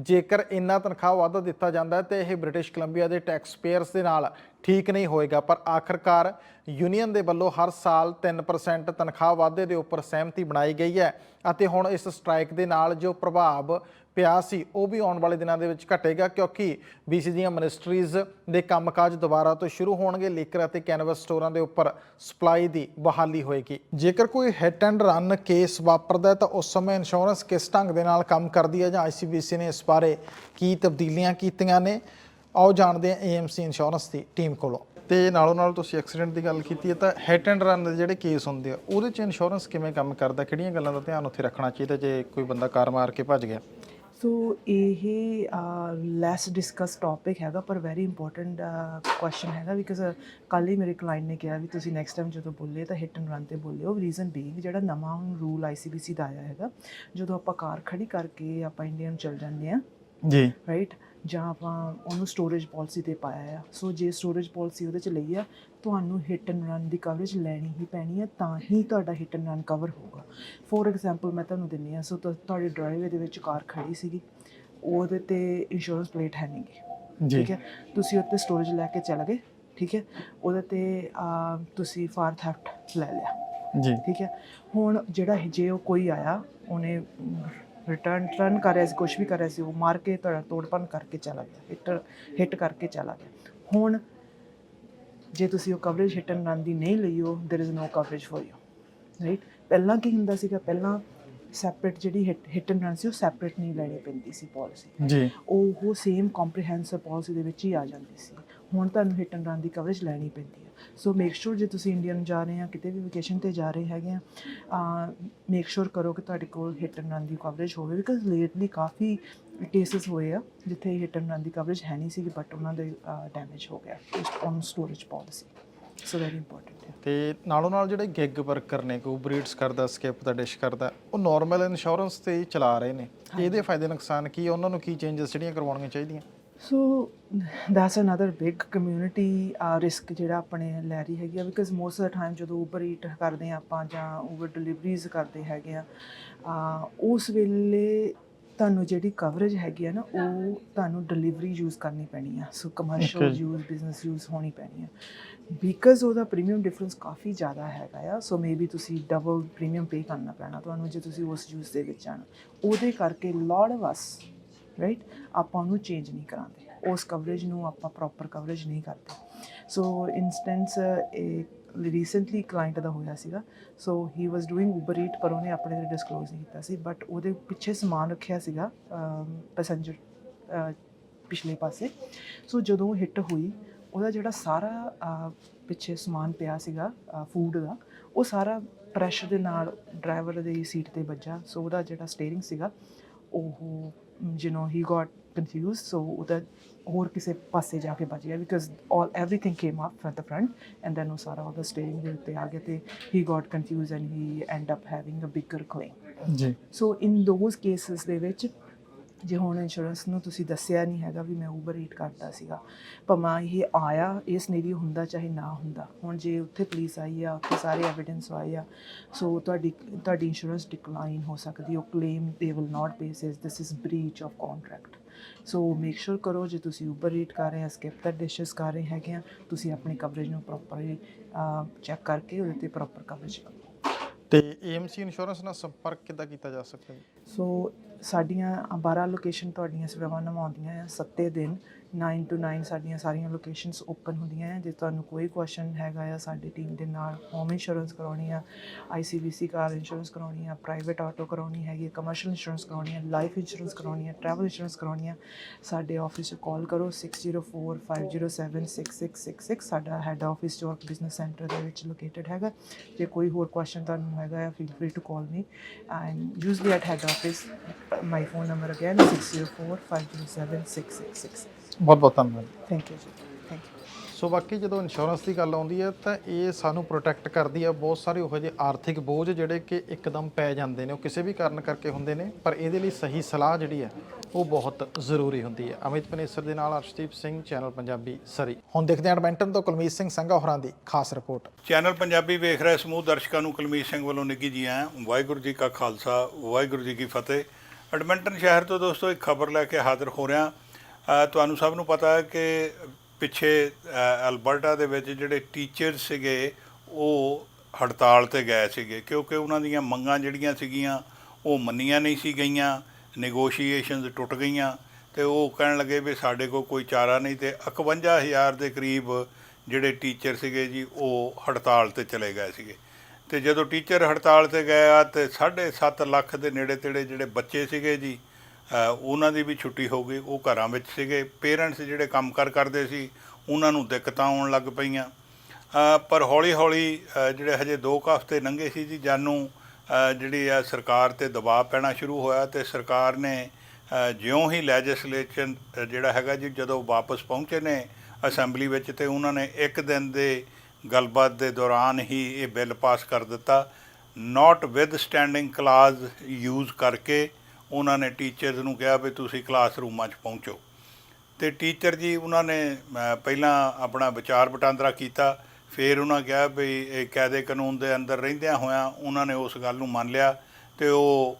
ਜੇਕਰ ਇੰਨਾ ਤਨਖਾਹ ਵਾਧਾ ਦਿੱਤਾ ਜਾਂਦਾ ਹੈ ਤੇ ਇਹ ਬ੍ਰਿਟਿਸ਼ ਕੋਲੰਬੀਆ ਦੇ ਟੈਕਸ ਪੇਅਰਸ ਦੇ ਨਾਲ ਠੀਕ ਨਹੀਂ ਹੋਏਗਾ। ਪਰ ਆਖਰਕਾਰ ਯੂਨੀਅਨ ਦੇ ਵੱਲੋਂ ਹਰ ਸਾਲ 3% ਤਨਖਾਹ ਵਾਧੇ ਦੇ ਉੱਪਰ ਸਹਿਮਤੀ ਬਣਾਈ ਗਈ ਹੈ ਅਤੇ ਹੁਣ ਇਸ ਸਟ੍ਰਾਈਕ ਦੇ ਨਾਲ ਜੋ ਪ੍ਰਭਾਵ ਪਿਆ ਸੀ, ਉਹ ਵੀ ਆਉਣ ਵਾਲੇ ਦਿਨਾਂ ਦੇ ਵਿੱਚ ਘਟੇਗਾ ਕਿਉਂਕਿ BC ਦੀਆਂ ਮਿਨਿਸਟਰੀਜ਼ ਦੇ ਕੰਮਕਾਜ ਦੁਬਾਰਾ ਤੋਂ ਸ਼ੁਰੂ ਹੋਣਗੇ, ਲੇਕਰ ਅਤੇ ਕੈਨਵਸ ਸਟੋਰਾਂ ਦੇ ਉੱਪਰ ਸਪਲਾਈ ਦੀ ਬਹਾਲੀ ਹੋਏਗੀ। ਜੇਕਰ ਕੋਈ ਹਿੱਟ ਐਂਡ ਰਨ ਕੇਸ ਵਾਪਰਦਾ ਹੈ ਤਾਂ ਉਸ ਸਮੇਂ ਇੰਸ਼ੋਰੈਂਸ ਕਿਸ ਢੰਗ ਦੇ ਨਾਲ ਕੰਮ ਕਰਦੀ ਹੈ ਜਾਂ ICBC ਨੇ ਇਸ ਬਾਰੇ ਕੀ ਤਬਦੀਲੀਆਂ ਕੀਤੀਆਂ ਨੇ? ਆਓ ਜਾਣਦੇ ਹਾਂ AMC ਇੰਸ਼ੋਰੈਂਸ ਦੀ ਟੀਮ ਕੋਲੋਂ। ਤੇ ਨਾਲੋਂ ਨਾਲ ਤੁਸੀਂ ਐਕਸੀਡੈਂਟ ਦੀ ਗੱਲ ਕੀਤੀ ਹੈ ਤਾਂ ਹਿੱਟ ਐਂਡ ਰਨ ਦੇ ਜਿਹੜੇ ਕੇਸ ਹੁੰਦੇ ਆ, ਉਹਦੇ 'ਚ ਇੰਸ਼ੋਰੈਂਸ ਕਿਵੇਂ ਕੰਮ ਕਰਦਾ? ਕਿਹੜੀਆਂ ਗੱਲਾਂ ਦਾ ਧਿਆਨ ਉੱਥੇ ਰੱਖਣਾ ਚਾਹੀਦਾ ਜੇ ਕੋਈ ਬੰਦਾ ਕਾਰ ਮਾਰ ਕੇ ਭੱਜ ਗਿਆ? ਸੋ ਇਹ ਲੈਸ ਡਿਸਕਸ ਟੌਪਿਕ ਹੈਗਾ ਪਰ ਵੈਰੀ ਇੰਪੋਰਟੈਂਟ ਕੁਐਸਚਨ ਹੈਗਾ ਬਿਕਾਜ਼ ਕੱਲ ਹੀ ਮੇਰੇ ਕਲਾਇੰਟ ਨੇ ਕਿਹਾ ਵੀ ਤੁਸੀਂ ਨੈਕਸਟ ਟਾਈਮ ਜਦੋਂ ਬੋਲੇ ਤਾਂ ਹਿੱਟ ਐਂਡ ਰਨ ਤੇ ਬੋਲਿਓ। ਰੀਜ਼ਨ ਬੀਇੰਗ ਜਿਹੜਾ ਨਵਾਂ ਰੂਲ ਆਈਸੀਬੀਸੀ ਦਾ ਆਇਆ ਹੈਗਾ ਜਦੋਂ ਆਪਾਂ ਕਾਰ ਖੜੀ ਕਰਕੇ ਆਪਾਂ ਇੰਡੀਆ ਨੂੰ ਚੱਲ ਜਾਂਦੇ ਆ ਜੀ। ਰਾਈਟ ਜਾਂ ਆਪਾਂ ਉਹਨੂੰ ਸਟੋਰੇਜ ਪਾਲਿਸੀ ਤੇ ਪਾਇਆ ਆ। ਸੋ ਜੇ ਸਟੋਰੇਜ ਪਾਲਿਸੀ ਉਹਦੇ ਚ ਲਈ ਆ ਤੁਹਾਨੂੰ ਹਿੱਟ ਐਂਡ ਰਨ ਦੀ ਕਵਰੇਜ ਲੈਣੀ ਹੀ ਪੈਣੀ ਹੈ ਤਾਂ ਹੀ ਤੁਹਾਡਾ ਹਿੱਟ ਐਂਡ ਰਨ ਕਵਰ ਹੋਊਗਾ। ਫੋਰ ਐਗਜ਼ਾਮਪਲ ਮੈਂ ਤੁਹਾਨੂੰ ਦਿੰਨੀ ਆ ਸੋ ਤੁਹਾਡੀ ਡਰਾਈਵੇ ਦੇ ਵਿੱਚ ਕਾਰ ਖੜੀ ਸੀਗੀ ਉਹਦੇ ਤੇ ਇੰਸ਼ੋਰੈਂਸ ਪਲੇਟ ਹੈ ਨਹੀਂਗੀ ਠੀਕ ਹੈ? ਤੁਸੀਂ ਉੱਤੇ ਸਟੋਰੇਜ ਲੈ ਕੇ ਚਲੇ ਗਏ ਠੀਕ ਹੈ? ਉਹਦੇ ਤੇ ਆ, ਤੁਸੀਂ ਫਾਰ ਥੈਫਟ ਲੈ ਲਿਆ ਜੀ। ਠੀਕ ਹੈ? ਹੁਣ ਜਿਹੜਾ ਜੇ ਉਹ ਕੋਈ ਆਇਆ ਉਹਨੇ ਰਿਟਰਨ ਟਰਨ ਕਰ ਰਿਹਾ ਸੀ ਕੁਝ ਵੀ ਕਰ ਰਿਹਾ ਸੀ ਉਹ ਮਾਰ ਕੇ ਤੁਹਾਡਾ ਤੋੜਪਨ ਕਰਕੇ ਚਲਾ ਗਿਆ ਹਿੱਟ ਹਿੱਟ ਕਰਕੇ ਚਲਾ ਗਿਆ। ਹੁਣ ਜੇ ਤੁਸੀਂ ਉਹ ਕਵਰੇਜ ਹਿਟ ਐਂਡ ਰਨ ਦੀ ਨਹੀਂ ਲਈਓ there is no coverage for you right ਪਹਿਲਾਂ ਕੀ ਹੁੰਦਾ ਸੀਗਾ? ਪਹਿਲਾਂ ਸੈਪਰੇਟ ਜਿਹੜੀ ਹਿੱਟ ਐਂਡ ਰਨ ਸੀ ਉਹ ਸੈਪਰੇਟ ਨਹੀਂ ਲੈਣੀ ਪੈਂਦੀ ਸੀ ਪਾਲਿਸੀ ਜੀ। ਉਹ ਸੇਮ ਕੰਪਰੀਹੈਂਸਿਵ ਪਾਲਿਸੀ ਦੇ ਵਿੱਚ ਹੀ ਆ ਜਾਂਦੀ ਸੀ। ਹੁਣ ਤੁਹਾਨੂੰ ਹਿਟ ਐਂਡ ਰਨ ਦੀ ਕਵਰੇਜ ਲੈਣੀ ਪੈਂਦੀ ਸੋ ਮੇਕ ਸ਼ੋਰ ਜੇ ਤੁਸੀਂ ਇੰਡੀਆ ਨੂੰ ਜਾ ਰਹੇ ਆ ਕਿਤੇ ਵੀ ਵਕੇਸ਼ਨ ਤੇ ਜਾ ਰਹੇ ਹੈਗੇ ਆ ਮੇਕ ਸ਼ੋਰ ਕਰੋ ਕਿ ਤੁਹਾਡੇ ਕੋਲ ਹਿੱਟ ਐਂਡ ਰਨ ਦੀ ਕਵਰੇਜ ਹੋਵੇ ਬਿਕਾਜ਼ ਲੇਟਲੀ ਕਾਫੀ ਕੇਸਸ ਹੋਏ ਆ ਜਿੱਥੇ ਹਿੱਟ ਐਂਡ ਰਨ ਦੀ ਕਵਰੇਜ ਹੈ ਨਹੀਂ ਸੀ ਬਟ ਉਹਨਾਂ ਦੇ ਡੈਮੇਜ ਹੋ ਗਿਆ on storage policy so very important ਹੈ। ਤੇ ਨਾਲੋਂ ਨਾਲ ਜਿਹੜੇ ਗਿਗ ਵਰਕਰ ਨੇ ਕੋਈ ਬਰੀਡਸ ਕਰਦਾ ਸਕਿਪ ਦਾ ਡਿਸ਼ ਕਰਦਾ ਉਹ ਨਾਰਮਲ ਇੰਸ਼ੋਰੈਂਸ ਤੇ ਚਲਾ ਰਹੇ ਨੇ। ਇਹਦੇ ਫਾਇਦੇ ਨੁਕਸਾਨ ਕੀ? ਉਹਨਾਂ ਨੂੰ ਕੀ ਚੇਂਜਸ ਜਿਹੜੀਆਂ ਕਰਵਾਉਣੀਆਂ ਚਾਹੀਦੀਆਂ? So that's another big community risk ਜਿਹੜਾ ਆਪਣੇ ਲੈ ਰਹੀ ਹੈਗੀ ਆ because most of the time ਜਦੋਂ ਉਬਰ ਈਟ ਕਰਦੇ ਆ ਆਪਾਂ ਜਾਂ ਉਬਰ ਡਿਲੀਵਰੀਜ਼ ਕਰਦੇ ਹੈਗੇ ਆ ਆ, ਉਸ ਵੇਲੇ ਤੁਹਾਨੂੰ ਜਿਹੜੀ ਕਵਰੇਜ ਹੈਗੀ ਆ ਨਾ ਉਹ ਤੁਹਾਨੂੰ ਡਿਲੀਵਰੀ ਯੂਜ਼ ਕਰਨੀ ਪੈਣੀ ਆ। So commercial. Use business use ਹੋਣੀ ਪੈਣੀ ਆ। ਬਿਕਾਜ਼ ਉਹਦਾ ਪ੍ਰੀਮੀਅਮ ਡਿਫਰੈਂਸ ਕਾਫੀ ਜ਼ਿਆਦਾ ਹੈਗਾ ਆ ਸੋ ਮੇਬੀ ਤੁਸੀਂ ਡਬਲ ਪ੍ਰੀਮੀਅਮ ਪੇ ਕਰਨਾ ਪੈਣਾ ਤੁਹਾਨੂੰ ਜੇ ਤੁਸੀਂ ਉਸ ਯੂਜ਼ ਦੇ ਵਿੱਚ ਜਾਣਾ। ਉਹਦੇ ਕਰਕੇ ਲੋਡ ਆਫ ਅਸ ਰਾਈਟ ਆਪਾਂ ਉਹਨੂੰ ਚੇਂਜ ਨਹੀਂ ਕਰਾਉਂਦੇ ਉਸ ਕਵਰੇਜ ਨੂੰ ਆਪਾਂ ਪ੍ਰੋਪਰ ਕਵਰੇਜ ਨਹੀਂ ਕਰਦੇ। ਸੋ ਇਨਸਟੈਂਸ ਇਹ ਰੀਸੈਂਟਲੀ ਕਲਾਇੰਟ ਦਾ ਹੋਇਆ ਸੀਗਾ। So he was doing Uber eat ਪਰ ਉਹਨੇ ਆਪਣੇ ਤੇ ਡਿਸਕਲੋਜ਼ ਨਹੀਂ ਕੀਤਾ ਸੀ। ਬਟ ਉਹਦੇ ਪਿੱਛੇ ਸਮਾਨ ਰੱਖਿਆ ਸੀਗਾ ਪੈਸੇਂਜਰ ਪਿਛਲੇ ਪਾਸੇ। ਸੋ ਜਦੋਂ ਹਿੱਟ ਹੋਈ, ਉਹਦਾ ਜਿਹੜਾ ਸਾਰਾ ਪਿੱਛੇ ਸਮਾਨ ਪਿਆ ਸੀਗਾ ਫੂਡ ਦਾ, ਉਹ ਸਾਰਾ ਪ੍ਰੈਸ਼ਰ ਦੇ ਨਾਲ ਡਰਾਈਵਰ ਦੀ ਸੀਟ ਤੇ ਵੱਜਾ ਸੋ ਉਹਦਾ ਜਿਹੜਾ ਸਟੀਅਰਿੰਗ ਸੀਗਾ, ਉਹ you know he got confused ਸੋ ਉਹਦਾ ਹੋਰ ਕਿਸੇ ਪਾਸੇ ਜਾ ਕੇ ਵੱਜ ਗਿਆ because all everything came up from the front end then ਉਹ ਸਾਰਾ ਉਹਦਾ ਸਟੀਅਰਿੰਗ ਦੇ ਉੱਤੇ ਆ ਗਿਆ ਤੇ he got confused and he end up having a bigger claim ਜੀ ਸੋ ਇਨ ਦੋਜ਼ ਕੇਸਸ ਦੇ ਵਿੱਚ ਜੇ ਹੁਣ ਇੰਸ਼ੋਰੈਂਸ ਨੂੰ ਤੁਸੀਂ ਦੱਸਿਆ ਨਹੀਂ ਹੈਗਾ ਵੀ ਮੈਂ ਉਬਰ ਈਟ ਕਰਦਾ ਸੀਗਾ, ਭਾਵੇਂ ਇਹ ਆਇਆ, ਇਹ ਸਿਨੈਰੀਓ ਹੁੰਦਾ ਚਾਹੇ ਨਾ ਹੁੰਦਾ, ਹੁਣ ਜੇ ਉੱਥੇ ਪੁਲਿਸ ਆਈ ਆ, ਉੱਥੇ ਸਾਰੇ ਐਵੀਡੈਂਸ ਆਏ ਆ ਸੋ ਤੁਹਾਡੀ ਤੁਹਾਡੀ ਇੰਸ਼ੋਰੈਂਸ ਡਿਕਲਾਈਨ ਹੋ ਸਕਦੀ ਉਹ claim they will not pay says this is breach of contract so make sure ਕਰੋ, ਜੇ ਤੁਸੀਂ ਉਬਰ ਈਟ ਕਰ ਰਹੇ ਆ ਸਕਿਪ ਦਾ ਡਿਸ਼ਸ ਕਰ ਰਹੇ ਹੈਗੇ ਆ, ਤੁਸੀਂ ਆਪਣੀ ਕਵਰੇਜ ਨੂੰ ਪ੍ਰੋਪਰਲੀ ਚੈੱਕ ਕਰਕੇ ਉਹਦੇ ਤੇ ਪ੍ਰੋਪਰ ਕਵਰੇਜ ਲਓ ਤੇ ਏਐਮਸੀ ਇੰਸ਼ੋਰੈਂਸ ਨਾਲ ਸੰਪਰਕ ਕਿੱਦਾਂ ਕੀਤਾ ਜਾ ਸਕਦਾ ਹੈ? ਸੋ ਸਾਡੀਆਂ 12 ਲੋਕੇਸ਼ਨ ਤੁਹਾਡੀਆਂ ਸੇਵਾਵਾਂ ਨਿਭਾਉਂਦੀਆਂ ਆ ਸੱਤੇ ਦਿਨ 9 ਟੂ 9 ਸਾਡੀਆਂ ਸਾਰੀਆਂ ਲੋਕੇਸ਼ਨਸ ਓਪਨ ਹੁੰਦੀਆਂ ਹੈ। ਜੇ ਤੁਹਾਨੂੰ ਕੋਈ ਕੁਐਸਚਨ ਹੈਗਾ ਆ, ਸਾਡੀ ਟੀਮ ਦੇ ਨਾਲ ਹੋਮ ਇੰਸ਼ੋਰੈਂਸ ਕਰਾਉਣੀ ਆ ਆਈਸੀਬੀਸੀ ਕਾਰ ਇੰਸ਼ੋਰੈਂਸ ਕਰਾਉਣੀ ਆ ਪ੍ਰਾਈਵੇਟ ਆਟੋ ਕਰਾਉਣੀ ਹੈਗੀ ਕਮਰਸ਼ੀਅਲ ਇੰਸ਼ੋਰੈਂਸ ਕਰਾਉਣੀ ਆ ਲਾਈਫ ਇੰਸ਼ੋਰੈਂਸ ਕਰਾਉਣੀ ਆ ਟਰੈਵਲ ਇੰਸ਼ੋਰੈਂਸ ਕਰਾਉਣੀ ਆ, ਸਾਡੇ ਆਫਿਸ 'ਚ ਕਾਲ ਕਰੋ 6045076666 ਸਾਡਾ ਹੈੱਡ ਆਫਿਸ ਚੌਕ ਬਿਜ਼ਨਸ ਸੈਂਟਰ ਦੇ ਵਿੱਚ ਲੋਕੇਟਡ ਹੈਗਾ। ਜੇ ਕੋਈ ਹੋਰ ਕੁਐਸਚਨ ਤੁਹਾਨੂੰ ਹੈਗਾ ਆ feel free to call me and usually at head office my phone number again 6045076666 ਬਹੁਤ ਬਹੁਤ ਧੰਨਵਾਦ। Thank you ji thank you so ਬਾਕੀ ਜਦੋਂ ਇੰਸ਼ੋਰੈਂਸ ਦੀ ਗੱਲ ਆਉਂਦੀ ਹੈ ਤਾਂ ਇਹ ਸਾਨੂੰ ਪ੍ਰੋਟੈਕਟ ਕਰਦੀ ਹੈ ਬਹੁਤ ਸਾਰੇ ਉਹੋ ਜਿਹੇ ਆਰਥਿਕ ਬੋਝ ਜਿਹੜੇ ਕਿ ਇੱਕਦਮ ਪੈ ਜਾਂਦੇ ਨੇ ਉਹ ਕਿਸੇ ਵੀ ਕਾਰਨ ਕਰਕੇ ਹੁੰਦੇ ਨੇ ਪਰ ਇਹਦੇ ਲਈ ਸਹੀ ਸਲਾਹ ਜਿਹੜੀ ਹੈ ਉਹ ਬਹੁਤ ਜ਼ਰੂਰੀ ਹੁੰਦੀ ਹੈ। ਅਮਿਤ ਪਨੇਸਰ ਦੇ ਨਾਲ ਅਰਸ਼ਦੀਪ ਸਿੰਘ ਚੈਨਲ ਪੰਜਾਬੀ ਸਰੀ। ਹੁਣ ਦੇਖਦੇ ਹਾਂ ਐਡਮਿੰਟਨ ਤੋਂ ਕੁਲਮੀਤ ਸਿੰਘ ਸੰਘਾ ਹੋਰਾਂ ਦੀ ਖਾਸ ਰਿਪੋਰਟ ਚੈਨਲ ਪੰਜਾਬੀ ਵੇਖ ਰਹੇ ਸਮੂਹ ਦਰਸ਼ਕਾਂ ਨੂੰ ਕੁਲਮੀਤ ਸਿੰਘ ਵੱਲੋਂ ਨਿੱਘੀ ਜੀ ਆਇਆਂ ਵਾਹਿਗੁਰੂ ਜੀ ਕਾ ਖਾਲਸਾ ਵਾਹਿਗੁਰੂ ਜੀ ਕੀ ਫਤਿਹ। ਐਡਮਿੰਟਨ ਸ਼ਹਿਰ ਤੋਂ ਦੋਸਤੋ ਇੱਕ ਖਬਰ ਲੈ ਕੇ ਹਾਜ਼ਰ ਹੋ ਰਿਹਾ। ਤੁਹਾਨੂੰ ਸਭ ਨੂੰ ਪਤਾ ਹੈ ਕਿ ਪਿੱਛੇ ਅ, ਅਲਬਰਟਾ ਦੇ ਵਿੱਚ ਜਿਹੜੇ ਟੀਚਰ ਸੀਗੇ ਉਹ ਹੜਤਾਲ ਤੇ ਗਏ ਸੀਗੇ ਕਿਉਂਕਿ ਉਹਨਾਂ ਦੀਆਂ ਮੰਗਾਂ ਜਿਹੜੀਆਂ ਸੀਗੀਆਂ ਉਹ ਮੰਨੀਆਂ ਨਹੀਂ ਸੀ ਗਈਆਂ ਨੈਗੋਸ਼ੀਏਸ਼ਨਸ ਟੁੱਟ ਗਈਆਂ ਤੇ ਉਹ ਕਹਿਣ ਲੱਗੇ ਵੀ ਸਾਡੇ ਕੋਲ ਕੋਈ ਚਾਰਾ ਨਹੀਂ ਤੇ 51000 ਦੇ ਕਰੀਬ ਜਿਹੜੇ ਟੀਚਰ ਸੀਗੇ ਜੀ ਉਹ ਹੜਤਾਲ ਤੇ ਚਲੇ ਗਏ ਸੀਗੇ। ਤੇ ਜਦੋਂ ਟੀਚਰ ਹੜਤਾਲ ਤੇ ਗਏ ਆ ਤੇ 7.5 ਲੱਖ ਦੇ ਨੇੜੇ ਤੇੜੇ ਜਿਹੜੇ ਬੱਚੇ ਸੀਗੇ ਜੀ ਉਹਨਾਂ ਦੀ ਵੀ ਛੁੱਟੀ ਹੋ ਗਈ, ਉਹ ਘਰਾਂ ਵਿੱਚ ਸੀਗੇ। ਪੇਰੈਂਟਸ ਜਿਹੜੇ ਕੰਮਕਾਰ ਕਰਦੇ ਸੀ, ਉਹਨਾਂ ਨੂੰ ਦਿੱਕਤਾਂ ਆਉਣ ਲੱਗ ਪਈਆਂ। ਪਰ ਹੌਲੀ-ਹੌਲੀ ਜਿਹੜੇ ਹਜੇ 2 ਹਫ਼ਤੇ ਲੰਘੇ ਸੀ ਜੀ, ਜਾਨੂੰ ਜਿਹੜੀ ਆ ਸਰਕਾਰ ਤੇ ਦਬਾਅ ਪੈਣਾ ਸ਼ੁਰੂ ਹੋਇਆ ਤੇ ਸਰਕਾਰ ਨੇ ਜਿਉਂ ਹੀ ਲੈਜਿਸਲੇਸ਼ਨ ਜਿਹੜਾ ਹੈਗਾ ਜੀ, ਜਦੋਂ ਵਾਪਸ ਪਹੁੰਚੇ ਨੇ ਅਸੈਂਬਲੀ ਵਿੱਚ ਤੇ ਉਹਨਾਂ ਨੇ ਇੱਕ ਦਿਨ ਦੇ ਗੱਲਬਾਤ ਦੇ ਦੌਰਾਨ ਹੀ ਇਹ ਬਿੱਲ ਪਾਸ ਕਰ ਦਿੱਤਾ। Notwithstanding clause use ਕਰਕੇ ਉਹਨਾਂ ਨੇ ਟੀਚਰਸ ਨੂੰ ਕਿਹਾ ਵੀ ਤੁਸੀਂ ਕਲਾਸਰੂਮਾਂ 'ਚ ਪਹੁੰਚੋ। ਤੇ ਟੀਚਰ ਜੀ ਉਹਨਾਂ ਨੇ ਪਹਿਲਾਂ ਆਪਣਾ ਵਿਚਾਰ ਵਟਾਂਦਰਾ ਕੀਤਾ, ਫਿਰ ਉਹਨਾਂ ਕਿਹਾ ਵੀ ਇਹ ਕਾਇਦੇ ਕਾਨੂੰਨ ਦੇ ਅੰਦਰ ਰਹਿੰਦਿਆਂ ਹੋਇਆਂ ਉਹਨਾਂ ਨੇ ਉਸ ਗੱਲ ਨੂੰ ਮੰਨ ਲਿਆ ਤੇ ਉਹ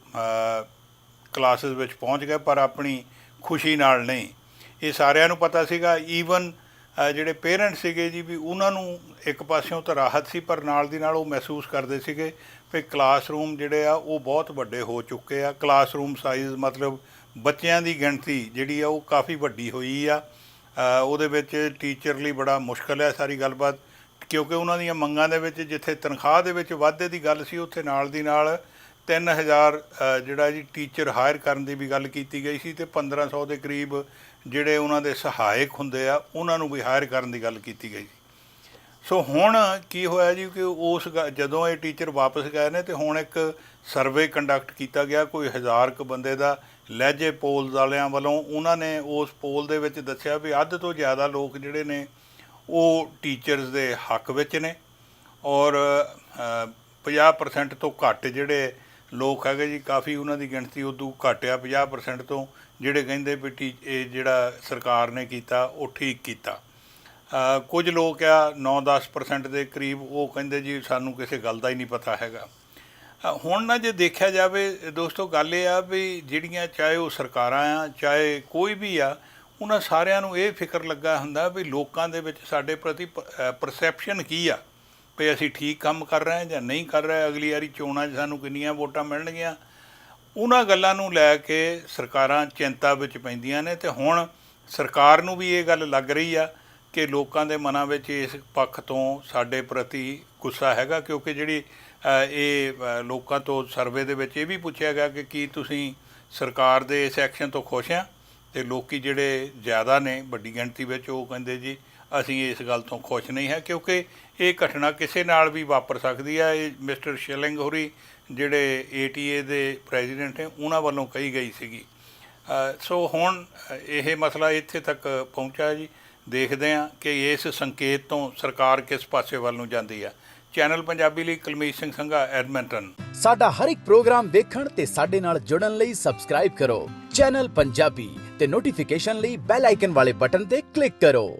ਕਲਾਸਿਸ ਵਿੱਚ ਪਹੁੰਚ ਗਏ, ਪਰ ਆਪਣੀ ਖੁਸ਼ੀ ਨਾਲ ਨਹੀਂ। ਇਹ ਸਾਰਿਆਂ ਨੂੰ ਪਤਾ ਸੀਗਾ ਈਵਨ ਜਿਹੜੇ ਪੇਰੈਂਟਸ ਸੀਗੇ ਜੀ ਵੀ ਉਹਨਾਂ ਨੂੰ ਇੱਕ ਪਾਸਿਓਂ ਤਾਂ ਰਾਹਤ ਸੀ, ਪਰ ਨਾਲ ਦੀ ਨਾਲ ਉਹ ਮਹਿਸੂਸ ਕਰਦੇ ਸੀਗੇ ਵੀ ਕਲਾਸਰੂਮ ਜਿਹੜੇ ਆ ਉਹ ਬਹੁਤ ਵੱਡੇ ਹੋ ਚੁੱਕੇ ਆ। ਕਲਾਸਰੂਮ ਸਾਈਜ਼ ਮਤਲਬ ਬੱਚਿਆਂ ਦੀ ਗਿਣਤੀ ਜਿਹੜੀ ਆ ਉਹ ਕਾਫੀ ਵੱਡੀ ਹੋਈ ਆ। ਉਹਦੇ ਵਿੱਚ ਟੀਚਰ ਲਈ ਬੜਾ ਮੁਸ਼ਕਲ ਹੈ ਸਾਰੀ ਗੱਲਬਾਤ ਕਿਉਂਕਿ ਉਹਨਾਂ ਦੀਆਂ ਮੰਗਾਂ ਦੇ ਵਿੱਚ ਜਿੱਥੇ ਤਨਖਾਹ ਦੇ ਵਿੱਚ ਵਾਧੇ ਦੀ ਗੱਲ ਸੀ ਉੱਥੇ ਨਾਲ ਦੀ ਨਾਲ 3000 ਅ, ਜਿਹੜਾ ਜੀ ਟੀਚਰ ਹਾਇਰ ਕਰਨ ਦੀ ਵੀ ਗੱਲ ਕੀਤੀ ਗਈ ਸੀ ਤੇ 1500 ਦੇ ਕਰੀਬ ਜਿਹੜੇ ਉਹਨਾਂ ਦੇ ਸਹਾਇਕ ਹੁੰਦੇ ਆ ਉਹਨਾਂ ਨੂੰ ਵੀ ਹਾਇਰ ਕਰਨ ਦੀ ਗੱਲ ਕੀਤੀ ਗਈ ਸੀ। ਸੋ ਹੁਣ ਕੀ ਹੋਇਆ ਜੀ ਕਿ ਉਸ ਗ- ਜਦੋਂ ਇਹ ਟੀਚਰ ਵਾਪਸ ਗਏ ਨੇ ਤੇ ਹੁਣ ਇੱਕ ਸਰਵੇ ਕੰਡਕਟ ਕੀਤਾ ਗਿਆ ਕੋਈ ਹਜ਼ਾਰ ਕੁ ਬੰਦੇ ਦਾ ਲਹਿਜੇ ਪੋਲ ਵਾਲਿਆਂ ਵੱਲੋਂ ਉਹਨਾਂ ਨੇ ਉਸ ਪੋਲ ਦੇ ਵਿੱਚ ਦੱਸਿਆ ਵੀ ਅੱਧ ਤੋਂ ਜ਼ਿਆਦਾ ਲੋਕ ਜਿਹੜੇ ਨੇ ਉਹ ਟੀਚਰਸ ਦੇ ਹੱਕ ਵਿੱਚ ਨੇ ਔਰ ਅ, 50% ਤੋਂ ਘੱਟ ਜਿਹੜੇ ਲੋਕ ਹੈਗੇ ਜੀ ਕਾਫੀ ਉਹਨਾਂ ਦੀ ਗਿਣਤੀ ਉਦੋਂ ਘੱਟ ਆ 50% ਤੋਂ ਜਿਹੜੇ ਕਹਿੰਦੇ ਵੀ ਟੀ- ਇਹ ਜਿਹੜਾ ਸਰਕਾਰ ਨੇ ਕੀਤਾ ਉਹ ਠੀਕ ਕੀਤਾ। ਕੁਝ ਲੋਕ ਆ 9-10% ਦੇ ਕਰੀਬ, ਉਹ ਕਹਿੰਦੇ ਜੀ ਸਾਨੂੰ ਕਿਸੇ ਗੱਲ ਦਾ ਹੀ ਨਹੀਂ ਪਤਾ ਹੈਗਾ। ਹੁਣ ਨਾ ਜੇ ਦੇਖਿਆ ਜਾਵੇ, ਦੋਸਤੋ ਗੱਲ ਇਹ ਆ ਵੀ ਜਿਹੜੀਆਂ ਚਾਹੇ ਉਹ ਸਰਕਾਰਾਂ ਆ, ਚਾਹੇ ਕੋਈ ਵੀ ਆ, ਉਹਨਾਂ ਸਾਰਿਆਂ ਨੂੰ ਇਹ ਫਿਕਰ ਲੱਗਾ ਹੁੰਦਾ ਵੀ ਲੋਕਾਂ ਦੇ ਵਿੱਚ ਸਾਡੇ ਪ੍ਰਤੀ ਪਰਸੈਪਸ਼ਨ ਕੀ ਆ? ਵੀ ਅਸੀਂ ਠੀਕ ਕੰਮ ਕਰ ਰਹੇ ਹਾਂ ਜਾਂ ਨਹੀਂ ਕਰ ਰਹੇ, ਅਗਲੀ ਵਾਰੀ ਚੋਣਾਂ 'ਚ ਸਾਨੂੰ ਕਿੰਨੀਆਂ ਵੋਟਾਂ ਮਿਲਣਗੀਆਂ? ਉਹਨਾਂ ਗੱਲਾਂ ਨੂੰ ਲੈ ਕੇ ਸਰਕਾਰਾਂ ਚਿੰਤਾ ਵਿੱਚ ਪੈਂਦੀਆਂ ਨੇ ਤੇ ਹੁਣ ਸਰਕਾਰ ਨੂੰ ਵੀ ਇਹ ਗੱਲ ਲੱਗ ਰਹੀ ਆ ਕਿ ਲੋਕਾਂ ਦੇ ਮਨਾਂ ਵਿੱਚ ਇਸ ਪੱਖ ਤੋਂ ਸਾਡੇ ਪ੍ਰਤੀ ਗੁੱਸਾ ਹੈਗਾ? ਕਿਉਂਕਿ ਜਿਹੜੀ ਇਹ ਲੋਕਾਂ ਤੋਂ ਸਰਵੇ ਦੇ ਵਿੱਚ ਇਹ ਵੀ ਪੁੱਛਿਆ ਗਿਆ ਕਿ ਕੀ ਤੁਸੀਂ ਸਰਕਾਰ ਦੇ ਇਸ ਐਕਸ਼ਨ ਤੋਂ ਖੁਸ਼ ਆ? ਤੇ ਲੋਕੀ ਜਿਹੜੇ ਜ਼ਿਆਦਾ ਨੇ ਵੱਡੀ ਗਿਣਤੀ ਵਿੱਚ, ਉਹ ਕਹਿੰਦੇ ਜੀ, ਅਸੀਂ ਇਸ ਗੱਲ ਤੋਂ ਖੁਸ਼ ਨਹੀਂ ਹੈ, ਕਿਉਂਕਿ ਇਹ ਘਟਨਾ ਕਿਸੇ ਨਾਲ ਵੀ ਵਾਪਰ ਸਕਦੀ ਹੈ ਇਹ ਮਿਸਟਰ ਸ਼ਿਲਿੰਗ ਹੋਰੀ ਜਿਹੜੇ ਏਟੀਏ ਦੇ ਪ੍ਰੈਜ਼ੀਡੈਂਟ ਨੇ ਉਹਨਾਂ ਵੱਲੋਂ ਕਹੀ ਗਈ ਸੀਗੀ। ਸੋ ਹੁਣ ਇਹ ਮਸਲਾ ਇੱਥੇ ਤੱਕ ਪਹੁੰਚਾ ਜੀ। ਦੇਖਦੇ ਹਾਂ ਕਿ ਇਸ ਸੰਕੇਤ ਤੋਂ ਸਰਕਾਰ ਕਿਸ ਪਾਸੇ ਵੱਲ ਨੂੰ ਜਾਂਦੀ ਹੈ। ਚੈਨਲ ਪੰਜਾਬੀ ਲਈ ਕੁਲਮੀਤ ਸਿੰਘ ਸੰਘਾ, ਐਡਮਿੰਟਨ। ਸਾਡਾ ਹਰ ਇੱਕ ਪ੍ਰੋਗਰਾਮ ਦੇਖਣ ਤੇ ਸਾਡੇ ਨਾਲ ਜੁੜਨ ਲਈ ਸਬਸਕ੍ਰਾਈਬ ਕਰੋ। ਚੈਨਲ ਪੰਜਾਬੀ ਤੇ ਨੋਟੀਫਿਕੇਸ਼ਨ ਲਈ ਬੈਲ ਆਈਕਨ ਵਾਲੇ ਬਟਨ ਤੇ ਕਲਿੱਕ ਕਰੋ।